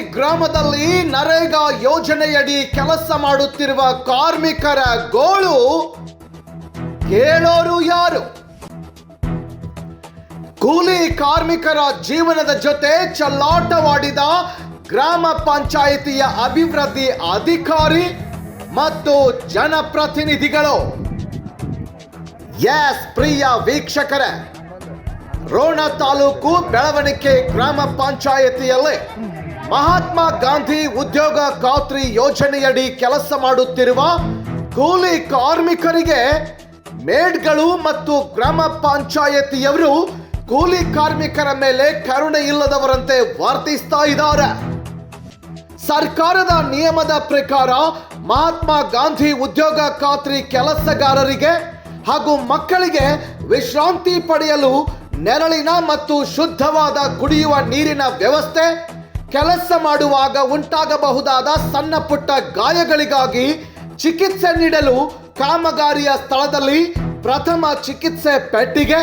ಗ್ರಾಮದಲ್ಲಿ ನರೇಗಾ ಯೋಜನೆಯಡಿ ಕೆಲಸ ಮಾಡುತ್ತಿರುವ ಕಾರ್ಮಿಕರ ಗೋಳು ಕೇಳೋರು ಯಾರು? ಕೂಲಿ ಕಾರ್ಮಿಕರ ಜೀವನದ ಜೊತೆ ಚಲ್ಲಾಟವಾಡಿದ ಗ್ರಾಮ ಪಂಚಾಯಿತಿಯ ಅಭಿವೃದ್ಧಿ ಅಧಿಕಾರಿ ಮತ್ತು ಜನಪ್ರತಿನಿಧಿಗಳು. ಎಸ್, ಪ್ರಿಯ ವೀಕ್ಷಕರ, ರೋಣ ತಾಲೂಕು ಬೆಳವಣಿಗೆ ಗ್ರಾಮ ಪಂಚಾಯತಿಯಲ್ಲಿ ಮಹಾತ್ಮ ಗಾಂಧಿ ಉದ್ಯೋಗ ಖಾತ್ರಿ ಯೋಜನೆಯಡಿ ಕೆಲಸ ಮಾಡುತ್ತಿರುವ ಕೂಲಿ ಕಾರ್ಮಿಕರಿಗೆ ಮೇಡ್ಗಳು ಮತ್ತು ಗ್ರಾಮ ಪಂಚಾಯತಿಯವರು ಕೂಲಿ ಕಾರ್ಮಿಕರ ಮೇಲೆ ಕರುಣೆ ಇಲ್ಲದವರಂತೆ ವರ್ತಿಸ್ತಾ ಇದ್ದಾರೆ. ಸರ್ಕಾರದ ನಿಯಮದ ಪ್ರಕಾರ ಮಹಾತ್ಮ ಗಾಂಧಿ ಉದ್ಯೋಗ ಖಾತ್ರಿ ಕೆಲಸಗಾರರಿಗೆ ಹಾಗೂ ಮಕ್ಕಳಿಗೆ ವಿಶ್ರಾಂತಿ ಪಡೆಯಲು ನೆರಳಿನ ಮತ್ತು ಶುದ್ಧವಾದ ಕುಡಿಯುವ ನೀರಿನ ವ್ಯವಸ್ಥೆ ಕೆಲಸ ಮಾಡುವಾಗ ಉಂಟಾಗಬಹುದಾದ ಸಣ್ಣ ಪುಟ್ಟ ಗಾಯಗಳಿಗಾಗಿ ಚಿಕಿತ್ಸೆ ನೀಡಲು ಕಾಮಗಾರಿಯ ಸ್ಥಳದಲ್ಲಿ ಪ್ರಥಮ ಚಿಕಿತ್ಸೆ ಪೆಟ್ಟಿಗೆ.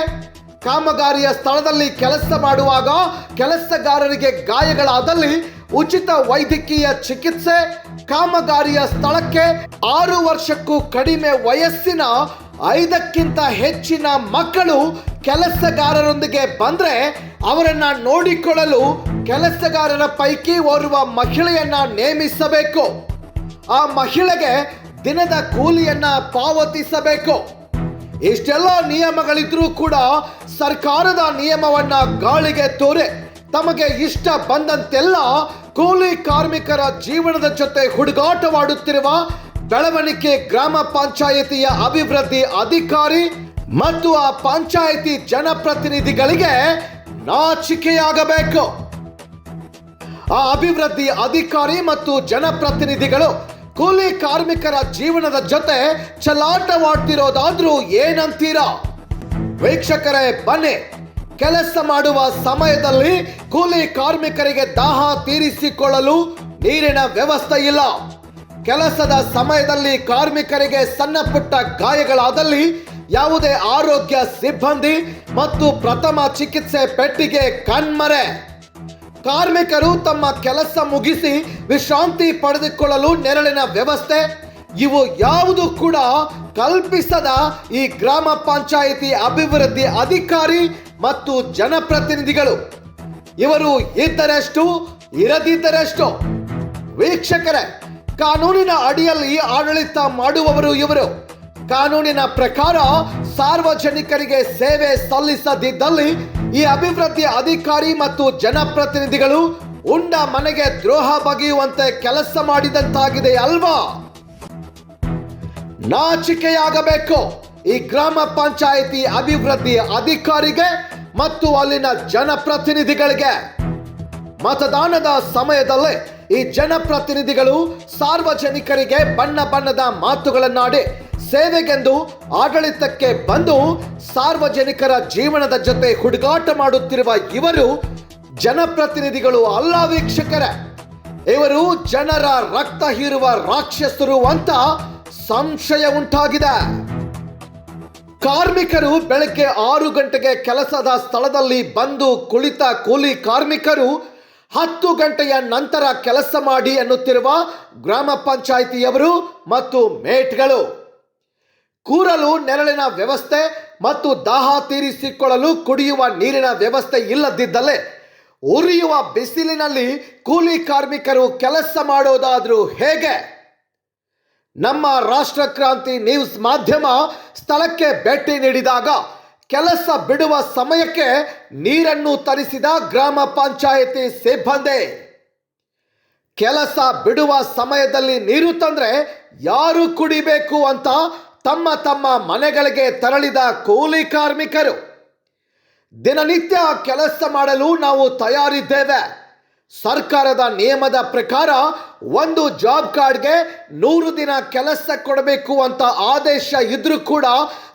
ಕಾಮಗಾರಿಯ ಸ್ಥಳದಲ್ಲಿ ಕೆಲಸ ಮಾಡುವಾಗ ಕೆಲಸಗಾರರಿಗೆ ಗಾಯಗಳಾದಲ್ಲಿ ಉಚಿತ ವೈದ್ಯಕೀಯ ಚಿಕಿತ್ಸೆ. ಕಾಮಗಾರಿಯ ಸ್ಥಳಕ್ಕೆ ಆರು ವರ್ಷಕ್ಕೂ ಕಡಿಮೆ ವಯಸ್ಸಿನ ಐದಕ್ಕಿಂತ ಹೆಚ್ಚಿನ ಮಕ್ಕಳು ಕೆಲಸಗಾರರೊಂದಿಗೆ ಬಂದ್ರೆ ಅವರನ್ನು ನೋಡಿಕೊಳ್ಳಲು ಕೆಲಸಗಾರರ ಪೈಕಿ ಓರ್ವ ಮಹಿಳೆಯನ್ನ ನೇಮಿಸಬೇಕು. ಆ ಮಹಿಳೆಗೆ ದಿನದ ಕೂಲಿಯನ್ನ ಪಾವತಿಸಬೇಕು. ಇಷ್ಟೆಲ್ಲ ನಿಯಮಗಳಿದ್ರೂ ಕೂಡ ಸರ್ಕಾರದ ನಿಯಮವನ್ನ ಗಾಳಿಗೆ ತೋರೆ ತಮಗೆ ಇಷ್ಟ ಬಂದಂತೆಲ್ಲ ಕೂಲಿ ಕಾರ್ಮಿಕರ ಜೀವನದ ಜೊತೆ ಹುಡುಗಾಟವಾಡುತ್ತಿರುವ ಬೆಳವಣಿಗೆ ಗ್ರಾಮ ಪಂಚಾಯಿತಿಯ ಅಭಿವೃದ್ಧಿ ಅಧಿಕಾರಿ ಮತ್ತು ಆ ಪಂಚಾಯಿತಿ ಜನಪ್ರತಿನಿಧಿಗಳಿಗೆ ನಾಚಿಕೆಯಾಗಬೇಕು. ಆ ಅಭಿವೃದ್ಧಿ ಅಧಿಕಾರಿ ಮತ್ತು ಜನಪ್ರತಿನಿಧಿಗಳು ಕೂಲಿ ಕಾರ್ಮಿಕರ ಜೀವನದ ಜೊತೆ ಚಲಾಟವಾಡ್ತಿರೋದಾದ್ರೂ ಏನಂತೀರಾ? ವೀಕ್ಷಕರೇ, ಬನ್ನಿ. ಕೆಲಸ ಮಾಡುವ ಸಮಯದಲ್ಲಿ ಕೂಲಿ ಕಾರ್ಮಿಕರಿಗೆ ದಾಹ ತೀರಿಸಿಕೊಳ್ಳಲು ನೀರಿನ ವ್ಯವಸ್ಥೆ ಇಲ್ಲ. ಕೆಲಸದ ಸಮಯದಲ್ಲಿ ಕಾರ್ಮಿಕರಿಗೆ ಸಣ್ಣ ಪುಟ್ಟ ಗಾಯಗಳಾದಲ್ಲಿ ಯಾವುದೇ ಆರೋಗ್ಯ ಸಿಬ್ಬಂದಿ ಮತ್ತು ಪ್ರಥಮ ಚಿಕಿತ್ಸೆ ಪೆಟ್ಟಿಗೆ ಕಣ್ಮರೆ. ಕಾರ್ಮಿಕರು ತಮ್ಮ ಕೆಲಸ ಮುಗಿಸಿ ವಿಶ್ರಾಂತಿ ಪಡೆದುಕೊಳ್ಳಲು ನೆರಳಿನ ವ್ಯವಸ್ಥೆ. ಇವು ಯಾವುದು ಕೂಡ ಕಲ್ಪಿಸದ ಈ ಗ್ರಾಮ ಪಂಚಾಯಿತಿ ಅಭಿವೃದ್ಧಿ ಅಧಿಕಾರಿ ಮತ್ತು ಜನಪ್ರತಿನಿಧಿಗಳು. ಇವರು ಇದ್ದರಷ್ಟು, ಇರದಿದ್ದರಷ್ಟು. ವೀಕ್ಷಕರೇ, ಕಾನೂನಿನ ಅಡಿಯಲ್ಲಿ ಆಡಳಿತ ಮಾಡುವವರು ಇವರು. ಕಾನೂನಿನ ಪ್ರಕಾರ ಸಾರ್ವಜನಿಕರಿಗೆ ಸೇವೆ ಸಲ್ಲಿಸದಿದ್ದಲ್ಲಿ ಈ ಅಭಿವೃದ್ಧಿ ಅಧಿಕಾರಿ ಮತ್ತು ಜನಪ್ರತಿನಿಧಿಗಳು ಉಂಡ ಮನೆಗೆ ದ್ರೋಹ ಬಗೆಯುವಂತೆ ಕೆಲಸ ಮಾಡಿದಂತಾಗಿದೆ ಅಲ್ವಾ? ನಾಚಿಕೆಯಾಗಬೇಕು. ಈ ಗ್ರಾಮ ಪಂಚಾಯಿತಿ ಅಭಿವೃದ್ಧಿ ಅಧಿಕಾರಿಗೆ ಮತ್ತು ಅಲ್ಲಿನ ಜನಪ್ರತಿನಿಧಿಗಳಿಗೆ. ಮತದಾನದ ಸಮಯದಲ್ಲಿ ಈ ಜನಪ್ರತಿನಿಧಿಗಳು ಸಾರ್ವಜನಿಕರಿಗೆ ಬಣ್ಣ ಬಣ್ಣದ ಮಾತುಗಳನ್ನಾಡಿ ಸೇವೆಗೆಂದು ಆಡಳಿತಕ್ಕೆ ಬಂದು ಸಾರ್ವಜನಿಕರ ಜೀವನದ ಜೊತೆ ಹುಡುಗಾಟ ಮಾಡುತ್ತಿರುವ ಇವರು ಜನಪ್ರತಿನಿಧಿಗಳು ಅಲ್ಲ ವೀಕ್ಷಕರೇ. ಇವರು ಜನರ ರಕ್ತ ಹೀರುವ ರಾಕ್ಷಸರು ಅಂತ ಸಂಶಯ ಉಂಟಾಗಿದೆ. ಕಾರ್ಮಿಕರು ಬೆಳಗ್ಗೆ ಆರು ಗಂಟೆಗೆ ಕೆಲಸದ ಸ್ಥಳದಲ್ಲಿ ಬಂದು ಕುಳಿತ ಕೂಲಿ ಕಾರ್ಮಿಕರು ಹತ್ತು ಗಂಟೆಯ ನಂತರ ಕೆಲಸ ಮಾಡಿ ಎನ್ನುತ್ತಿರುವ ಗ್ರಾಮ ಪಂಚಾಯಿತಿಯವರು ಮತ್ತು ಮೇಟ್ಗಳು. ಕೂರಲು ನೆರಳಿನ ವ್ಯವಸ್ಥೆ ಮತ್ತು ದಾಹ ತೀರಿಸಿಕೊಳ್ಳಲು ಕುಡಿಯುವ ನೀರಿನ ವ್ಯವಸ್ಥೆ ಇಲ್ಲದಿದ್ದಲೇ ಉರಿಯುವ ಬಿಸಿಲಿನಲ್ಲಿ ಕೂಲಿ ಕಾರ್ಮಿಕರು ಕೆಲಸ ಮಾಡೋದಾದರೂ ಹೇಗೆ? ನಮ್ಮ ರಾಷ್ಟ್ರ ಕ್ರಾಂತಿ ನ್ಯೂಸ್ ಮಾಧ್ಯಮ ಸ್ಥಳಕ್ಕೆ ಭೇಟಿ ನೀಡಿದಾಗ ಕೆಲಸ ಬಿಡುವ ಸಮಯಕ್ಕೆ ನೀರನ್ನು ತರಿಸಿದ ಗ್ರಾಮ ಪಂಚಾಯಿತಿ ಸಿಬ್ಬಂದಿ. ಕೆಲಸ ಬಿಡುವ ಸಮಯದಲ್ಲಿ ನೀರು ತಂದ್ರೆ ಯಾರು ಕುಡಿಬೇಕು ಅಂತ ತಮ್ಮ ತಮ್ಮ ಮನೆಗಳಿಗೆ ತೆರಳಿದ ಕೂಲಿ ಕಾರ್ಮಿಕರು, ದಿನನಿತ್ಯ ಕೆಲಸ ಮಾಡಲು ನಾವು ತಯಾರಿದ್ದೇವೆ. ಸರ್ಕಾರದ ನಿಯಮದ ಪ್ರಕಾರ ಒಂದು ಜಾಬ್ ಕಾರ್ಡ್ಗೆ ನೂರು ದಿನ ಕೆಲಸ ಕೊಡಬೇಕು ಅಂತ ಆದೇಶ ಇದ್ರೂ ಕೂಡ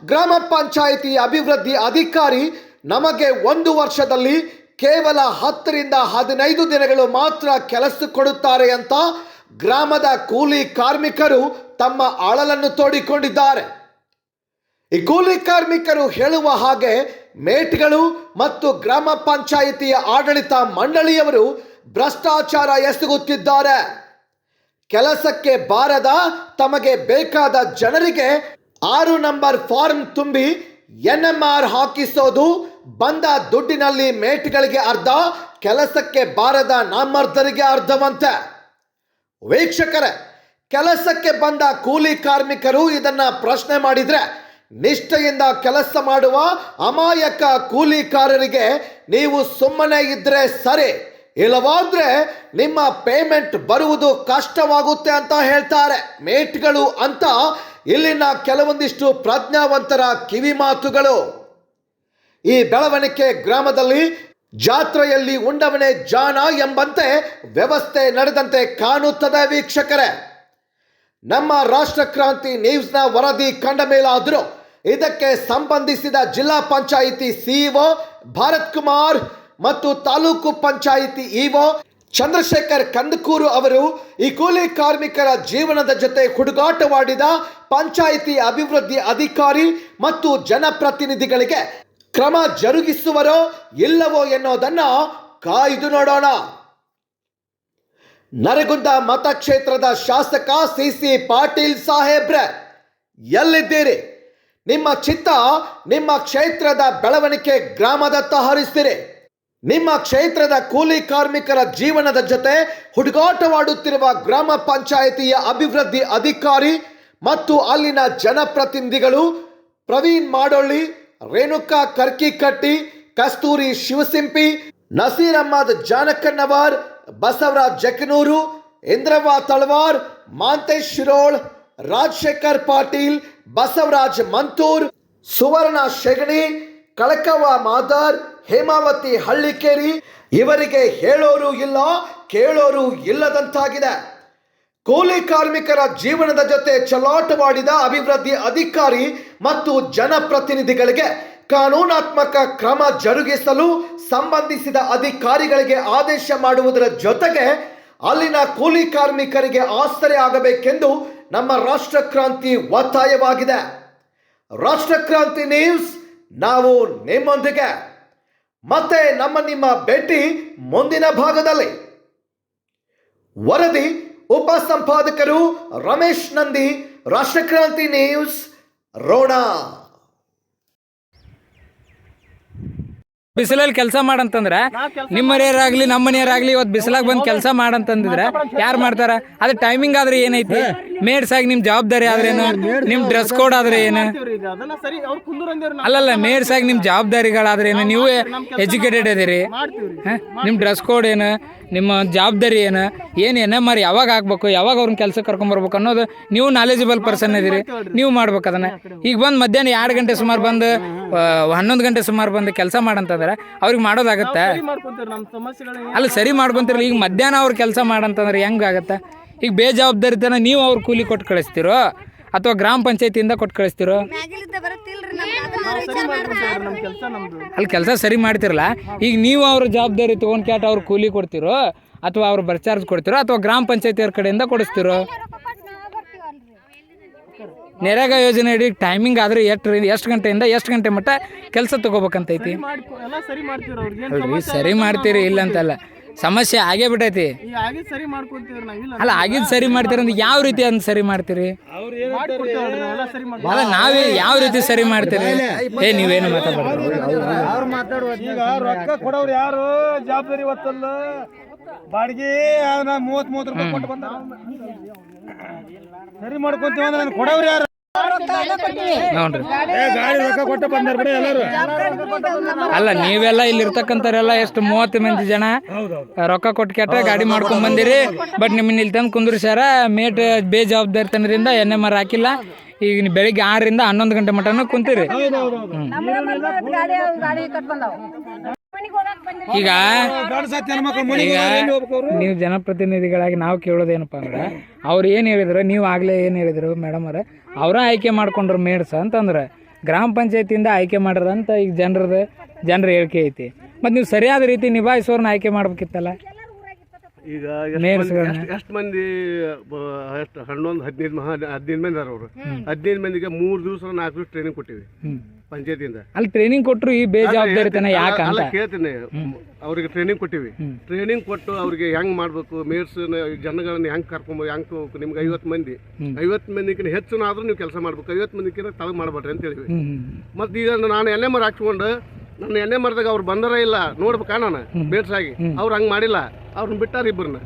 ಗ್ರಾಮ ಪಂಚಾಯಿತಿ ಅಭಿವೃದ್ಧಿ ಅಧಿಕಾರಿ ನಮಗೆ ಒಂದು ವರ್ಷದಲ್ಲಿ ಕೇವಲ ಹತ್ತರಿಂದ ಹದಿನೈದು ದಿನಗಳು ಮಾತ್ರ ಕೆಲಸ ಕೊಡುತ್ತಾರೆ ಅಂತ ಗ್ರಾಮದ ಕೂಲಿ ಕಾರ್ಮಿಕರು ತಮ್ಮ ಅಳಲನ್ನು ತೋಡಿಕೊಂಡಿದ್ದಾರೆ. ಈ ಕೂಲಿ ಕಾರ್ಮಿಕರು ಹೇಳುವ ಹಾಗೆ ಮೇಟ್ಗಳು ಮತ್ತು ಗ್ರಾಮ ಪಂಚಾಯಿತಿಯ ಆಡಳಿತ ಮಂಡಳಿಯವರು ಭ್ರಷ್ಟಾಚಾರ ಎಸಗುತ್ತಿದ್ದಾರೆ. ಕೆಲಸಕ್ಕೆ ಬಾರದ ತಮಗೆ ಬೇಕಾದ ಜನರಿಗೆ ಆರು ನಂಬರ್ ಫಾರ್ಮ್ ತುಂಬಿ ಎನ್ ಎಂ ಆರ್ ಹಾಕಿಸೋದು, ಬಂದ ದುಡ್ಡಿನಲ್ಲಿ ಮೇಟ್ಗಳಿಗೆ ಅರ್ಧ, ಕೆಲಸಕ್ಕೆ ಬಾರದ ನಾಮರ್ಧರಿಗೆ ಅರ್ಧವಂತೆ. ವೀಕ್ಷಕರೇ ಕೆಲಸಕ್ಕೆ ಬಂದ ಕೂಲಿ ಕಾರ್ಮಿಕರು ಇದನ್ನ ಪ್ರಶ್ನೆ ಮಾಡಿದ್ರೆ, ನಿಷ್ಠೆಯಿಂದ ಕೆಲಸ ಮಾಡುವ ಅಮಾಯಕ ಕೂಲಿಕಾರರಿಗೆ ನೀವು ಸುಮ್ಮನೆ ಇದ್ದರೆ ಸರಿ, ಇಲ್ಲವಾದ್ರೆ ನಿಮ್ಮ ಪೇಮೆಂಟ್ ಬರುವುದು ಕಷ್ಟವಾಗುತ್ತೆ ಅಂತ ಹೇಳ್ತಾರೆ. ಮೇಟ್ಗಳು ಅಂತ ಇಲ್ಲಿನ ಕೆಲವೊಂದಿಷ್ಟು ಪ್ರಜ್ಞಾವಂತರ ಕಿವಿ ಮಾತುಗಳು. ಈ ಬೆಳವಣಿಗೆ ಗ್ರಾಮದಲ್ಲಿ ಜಾತ್ರೆಯಲ್ಲಿ ಉಂಡವನೇ ಜಾಣ ಎಂಬಂತೆ ವ್ಯವಸ್ಥೆ ನಡೆದಂತೆ ಕಾಣುತ್ತದೆ ವೀಕ್ಷಕರೇ. ನಮ್ಮ ರಾಷ್ಟ್ರ ಕ್ರಾಂತಿ ನ್ಯೂಸ್ನ ವರದಿ ಕಂಡ ಮೇಲಾದರೂ ಇದಕ್ಕೆ ಸಂಬಂಧಿಸಿದ ಜಿಲ್ಲಾ ಪಂಚಾಯಿತಿ ಸಿಇಒ ಭಾರತ್ ಕುಮಾರ್ ಮತ್ತು ತಾಲೂಕು ಪಂಚಾಯಿತಿ ಇಒ ಚಂದ್ರಶೇಖರ್ ಕಂದಕೂರು ಅವರು ಈ ಕೂಲಿ ಕಾರ್ಮಿಕರ ಜೀವನದ ಜೊತೆ ಹುಡುಗಾಟವಾಡಿದ ಪಂಚಾಯಿತಿ ಅಭಿವೃದ್ಧಿ ಅಧಿಕಾರಿ ಮತ್ತು ಜನಪ್ರತಿನಿಧಿಗಳಿಗೆ ಕ್ರಮ ಜರುಗಿಸುವರೋ ಇಲ್ಲವೋ ಎನ್ನುವುದನ್ನು ಕಾಯ್ದು ನೋಡೋಣ. ನರಗುಂದ ಮತಕ್ಷೇತ್ರದ ಶಾಸಕ ಸಿ ಸಿ ಪಾಟೀಲ್ ಸಾಹೇಬ್ರ, ಎಲ್ಲಿದ್ದೀರಿ? ನಿಮ್ಮ ಚಿತ್ತ ನಿಮ್ಮ ಕ್ಷೇತ್ರದ ಬೆಳವಣಿಗೆ ಗ್ರಾಮದತ್ತ ಹರಿಸ್ತೀರಿ. ನಿಮ್ಮ ಕ್ಷೇತ್ರದ ಕೂಲಿ ಕಾರ್ಮಿಕರ ಜೀವನದ ಜೊತೆ ಹುಡುಗಾಟವಾಡುತ್ತಿರುವ ಗ್ರಾಮ ಪಂಚಾಯಿತಿಯ ಅಭಿವೃದ್ಧಿ ಅಧಿಕಾರಿ ಮತ್ತು ಅಲ್ಲಿನ ಜನಪ್ರತಿನಿಧಿಗಳು ಪ್ರವೀಣ್ ಮಾಡೊಳ್ಳಿ, ರೇಣುಕಾ ಕರ್ಕಿಕಟ್ಟಿ, ಕಸ್ತೂರಿ ಶಿವಸಿಂಪಿ, ನಸೀರ್ ಅಹಮದ್ ಜಾನಕನ್ನವರ್ ಬಸವರಾಜ್ ಜಕನೂರು ಇಂದ್ರವ್ವ ತಳವಾರ್ ಮಾಂತೇಶ್ ಶಿರೋಳ್ ರಾಜಶೇಖರ್ ಪಾಟೀಲ್, ಬಸವರಾಜ್ ಮಂತೂರ್, ಸುವರ್ಣ ಶೆಗಣಿ ಕಳಕವ ಮಾದರ್, ಹೇಮಾವತಿ ಹಳ್ಳಿಕೇರಿ. ಇವರಿಗೆ ಹೇಳೋರು ಇಲ್ಲ, ಕೇಳೋರು ಇಲ್ಲದಂತಾಗಿದೆ. ಕೂಲಿ ಕಾರ್ಮಿಕರ ಜೀವನದ ಜೊತೆ ಚಲಾಟವಾಡಿದ ಅಭಿವೃದ್ಧಿ ಅಧಿಕಾರಿ ಮತ್ತು ಜನಪ್ರತಿನಿಧಿಗಳಿಗೆ ಕಾನೂನಾತ್ಮಕ ಕ್ರಮ ಜರುಗಿಸಲು ಸಂಬಂಧಿಸಿದ ಅಧಿಕಾರಿಗಳಿಗೆ ಆದೇಶ ಮಾಡುವುದರ ಜೊತೆಗೆ ಅಲ್ಲಿನ ಕೂಲಿ ಕಾರ್ಮಿಕರಿಗೆ ಆಸರೆ ಆಗಬೇಕೆಂದು ನಮ್ಮ ರಾಷ್ಟ್ರ ಕ್ರಾಂತಿ ಒತ್ತಾಯವಾಗಿದೆ. ರಾಷ್ಟ್ರ ಕ್ರಾಂತಿ ನ್ಯೂಸ್, ನಾವು ನಿಮ್ಮೊಂದಿಗೆ. ಮತ್ತೆ ನಮ್ಮ ನಿಮ್ಮ ಭೇಟಿ ಮುಂದಿನ ಭಾಗದಲ್ಲಿ. ವರದಿ ಉಪ ಸಂಪಾದಕರು ರಮೇಶ್ ನಂದಿ, ರಾಷ್ಟ್ರಕ್ರಾಂತಿ ನ್ಯೂಸ್, ರೋಣ. ಬಿಸಿಲಲ್ಲಿ ಕೆಲಸ ಮಾಡಂತಂದ್ರೆ ನಿಮ್ಮ ಮನೆಯವರಾಗ್ಲಿ ನಮ್ಮ ಮನೆಯವರಾಗ್ಲಿ ಇವತ್ತು ಬಿಸಿಲಾಗ ಬಂದು ಕೆಲಸ ಮಾಡಂತಂದಿದ್ರೆ ಯಾರು ಮಾಡ್ತಾರ? ಅದು ಟೈಮಿಂಗ್ ಆದ್ರೆ ಏನೈತಿ? ಮೇಡ್ಸ್ ಆಗಿ ನಿಮ್ಮ ಜವಾಬ್ದಾರಿ ಆದ್ರೇನು ನಿಮ್ಮ ಡ್ರೆಸ್ ಕೋಡ್ ಆದ್ರೆ ಏನು? ಅಲ್ಲಲ್ಲ ಮೇಡ್ಸ್ ಆಗಿ ನಿಮ್ಮ ಜವಾಬ್ದಾರಿಗಳಾದ್ರೇನು ನೀವು ಎಜುಕೇಟೆಡ್ ಅದೀರಿ ನಿಮ್ ನಿಮ್ಮ ಡ್ರೆಸ್ ಕೋಡ್ ಏನು? ನಿಮ್ಮ ಜವಾಬ್ದಾರಿ ಏನು? ಏನು ಎನ್ ಎಂ ಆರ್ ಯಾವಾಗ ಹಾಕ್ಬೇಕು ಯಾವಾಗ ಅವ್ರನ್ನ ಕೆಲಸಕ್ಕೆ ಕರ್ಕೊಂಬರ್ಬೇಕು ಅನ್ನೋದು ನೀವು ನಾಲೆಜಬಲ್ ಪರ್ಸನ್ ಇದೀರಿ, ನೀವು ಮಾಡ್ಬೇಕು ಅದನ್ನ. ಈಗ ಬಂದು ಮಧ್ಯಾಹ್ನ ಎರಡು ಗಂಟೆ ಸುಮಾರು ಬಂದು ಹನ್ನೊಂದು ಗಂಟೆ ಸುಮಾರು ಬಂದು ಕೆಲಸ ಮಾಡಂತಂದ್ರೆ ಅವ್ರಿಗೆ ಮಾಡೋದಾಗತ್ತೆ? ಅಲ್ಲಿ ಸರಿ ಮಾಡ್ಕೊಂತಿರಲ್ಲ ಈಗ ಮಧ್ಯಾಹ್ನ ಅವ್ರು ಕೆಲಸ ಮಾಡಂತಂದ್ರೆ ಹೆಂಗ್ ಆಗತ್ತೆ ಈಗ ಬೇಜವಾಬ್ದಾರಿತನ ನೀವು ಅವ್ರ ಕೂಲಿ ಕೊಟ್ಟು ಕಳಿಸ್ತಿರೋ? ಅಥವಾ ಗ್ರಾಮ ಪಂಚಾಯತಿಯಿಂದ ಕೊಟ್ಟು ಕಳಿಸ್ತಿರೋ? ಅಲ್ಲಿ ಕೆಲಸ ಸರಿ ಮಾಡ್ತಿರಲ್ಲ? ಈಗ ನೀವು ಅವ್ರ ಜವಾಬ್ದಾರಿ ತೊಗೊಂಡು ಕ್ಯಾಟ್ ಅವ್ರ ಕೂಲಿ ಕೊಡ್ತಿರೋ? ಅಥವಾ ಅವ್ರು ಬರ್ಚಾರ್ಜ್ ಕೊಡ್ತಿರೋ? ಅಥವಾ ಗ್ರಾಮ ಪಂಚಾಯತಿಯವ್ರ ಕಡೆಯಿಂದ ಕೊಡಿಸ್ತಿರೋ? ನೆರೆಗ ಯೋಜನೆ ಅಡಿ ಟೈಮಿಂಗ್ ಆದ್ರೆ ಎಷ್ಟು ಎಷ್ಟು ಗಂಟೆಯಿಂದ ಎಷ್ಟು ಗಂಟೆ ಮಟ್ಟ ಕೆಲಸ ತಗೋಬೇಕಂತೈತಿ? ಮಾಡಿ ಎಲ್ಲ ಸರಿ ಮಾಡ್ತೀವ್ರಿ ಅವ್ರಿಗೆ? ಏನ್ ಅಲ್ರಿ ಸರಿ ಮಾಡ್ತೀರಿ ಇಲ್ಲ ಅಂತಲ್ಲ ಸಮಸ್ಯೆ ಆಗೇ ಬಿಟ್ಟೈತಿ. ಅಲ್ಲ ಆಗಿದ್ ಸರಿ ಅಲ್ಲ ಆಗಿದ್ದು ಸರಿ ಮಾಡ್ತೀರಿ ಅಂದ್ರೆ ಯಾವ ರೀತಿ ಅಂತ ಸರಿ ಮಾಡ್ತೀರಿ? ಅಲ್ಲ ನಾವೇ ಯಾವ ರೀತಿ ಸರಿ ಮಾಡ್ತೀರಿ? ಏ ನೀವೇನು ಮಾತಾಡ್ರಿ ಈಗ ರೊಕ್ಕ ಕೊಡೋರು ಯಾರು? ಜವಾಬ್ದಾರಿ ಇವತ್ತಲ್ಲ ಬಾಡಿಗೆ ಮೂವತ್ ಮೂವತ್ತು ರೂಪಾಯಿ ಕೊಟ್ಟು ಬಂದ. ಸರಿ ಮಾಡ್ಕೊಂತೀವಿ ಅಂದ್ರೆ ನಾನು ಕೊಡೋರು ಯಾರು? ನೋಡ್ರಿ. ಗಾಡಿ ರೊಕ್ಕ ಕೊಟ್ಟು ಬಂದಾರ ಎಲ್ಲರೂ. ಅಲ್ಲ ನೀವೆಲ್ಲ ಇಲ್ಲಿ ಇರ್ತಕ್ಕಂಥವ್ರೆಲ್ಲ ಎಷ್ಟು ಮೂವತ್ತು ಮಂದಿ ಜನ. ರೊಕ್ಕ ಕೊಟ್ಟು ಕೆಟ್ಟ ಗಾಡಿ ಮಾಡ್ಕೊಂಡ್ ಬಂದಿರಿ. ಬಟ್ ನಿಮ್ಮನ್ನ ಇಲ್ಲಿ ತಂದು ಕುಂದ್ರಿಸ್ಯಾರ ಮೇಟ್ ಬೇಜವಾಬ್ದಾರಿತನದಿಂದ ಎನ್ ಎಂ ಆರ್ ಹಾಕಿಲ್ಲ. ಈಗ ನೀವು ಬೆಳಿಗ್ಗೆ ಆರರಿಂದ ಹನ್ನೊಂದು ಗಂಟೆ ಮಟನ ಕುಂತೀರಿ. ಈಗ ನೀವು ಜನಪ್ರತಿನಿಧಿಗಳಾಗಿ ನಾವು ಕೇಳೋದೇನಪ್ಪ ಅಂದ್ರೆ ಅವ್ರು ಏನು ಹೇಳಿದ್ರು ನೀವು ಆಗ್ಲೇ ಏನು ಹೇಳಿದ್ರು ಮೇಡಮ್ ಅವ್ರೆ ಅವರ ಆಯ್ಕೆ ಮಾಡ್ಕೊಂಡ್ರು ಮೇಡ್ಸ್ ಅಂತಂದ್ರೆ ಗ್ರಾಮ ಪಂಚಾಯತಿಯಿಂದ ಆಯ್ಕೆ ಮಾಡ್ರಂತ ಈಗ ಜನರದ ಜನರ ಹೇಳಿಕೆ ಐತಿ. ಮತ್ತು ನೀವು ಸರಿಯಾದ ರೀತಿ ನಿಭಾಯಿಸೋರ್ನ ಆಯ್ಕೆ ಮಾಡ್ಬೇಕಿತ್ತಲ್ಲ? ಈಗ ಎಷ್ಟು ಮಂದಿ ಎಷ್ಟು ಹನ್ನೊಂದು ಹದಿನೈದು ಮಹಾ ಹದಿನೈದು ಮಂದಿ ಅದಾರ ಅವರು ಹದಿನೈದು ಮಂದಿಗೆ ಮೂರು ದಿವಸ ನಾಲ್ಕು ದಿವಸ ಟ್ರೈನಿಂಗ್ ಕೊಟ್ಟಿವಿ. ಪಂಚಾಯತಿಯಿಂದ. ಅಲ್ಲಿ ಟ್ರೈನಿಂಗ್ ಕೊಟ್ಟರು ಈ ಬೇಜವಾಬ್ದಾರಿತನ ಯಾಕ ಅಲ್ಲ ಕೇಳ್ತೀನಿ. ಅವ್ರಿಗೆ ಟ್ರೈನಿಂಗ್ ಕೊಟ್ಟಿವಿ. ಟ್ರೈನಿಂಗ್ ಕೊಟ್ಟು ಅವ್ರಿಗೆ ಹೆಂಗ್ ಮಾಡ್ಬೇಕು? ಮೇರ್ಸ್ ಜನಗಳನ್ನ ಹೆಂಗ್ ಕರ್ಕೊಂಬ ಹೆಂಗ್ ಹೋಗ್ಬೇಕು ನಿಮ್ಗೆ ಐವತ್ತು ಮಂದಿ. ಐವತ್ತು ಮಂದಿಕಿಂತ ಹೆಚ್ಚು ಆದ್ರೂ ನೀವು ಕೆಲಸ ಮಾಡ್ಬೇಕು. ಐವತ್ತು ಮಂದಿಕಿನ ತಳಗ್ ಮಾಡ್ಬೇಡ್ರಿ ಅಂತ ಹೇಳಿವಿ. ಹ್ಮ್ ಮತ್ತೆ ಈಗ ನಾನು ಎಣ್ಣೆ ಮರ ಹಾಕ್ಸ್ಕೊಂಡು ನನ್ನ ಎಣ್ಣೆ ಮರದಾಗ ಅವ್ರು ಬಂದರ ಇಲ್ಲ ನೋಡ್ಬೇಕಾ ನಾನು? ಬೇಡ್ಸ್ ಆಗಿ. ಅವ್ರು ಹಂಗ್ ಮಾಡಿಲ್ಲ. ಅವ್ರನ್ನ ಬಿಟ್ಟಾರ ಇಬ್ಬರನ್ನ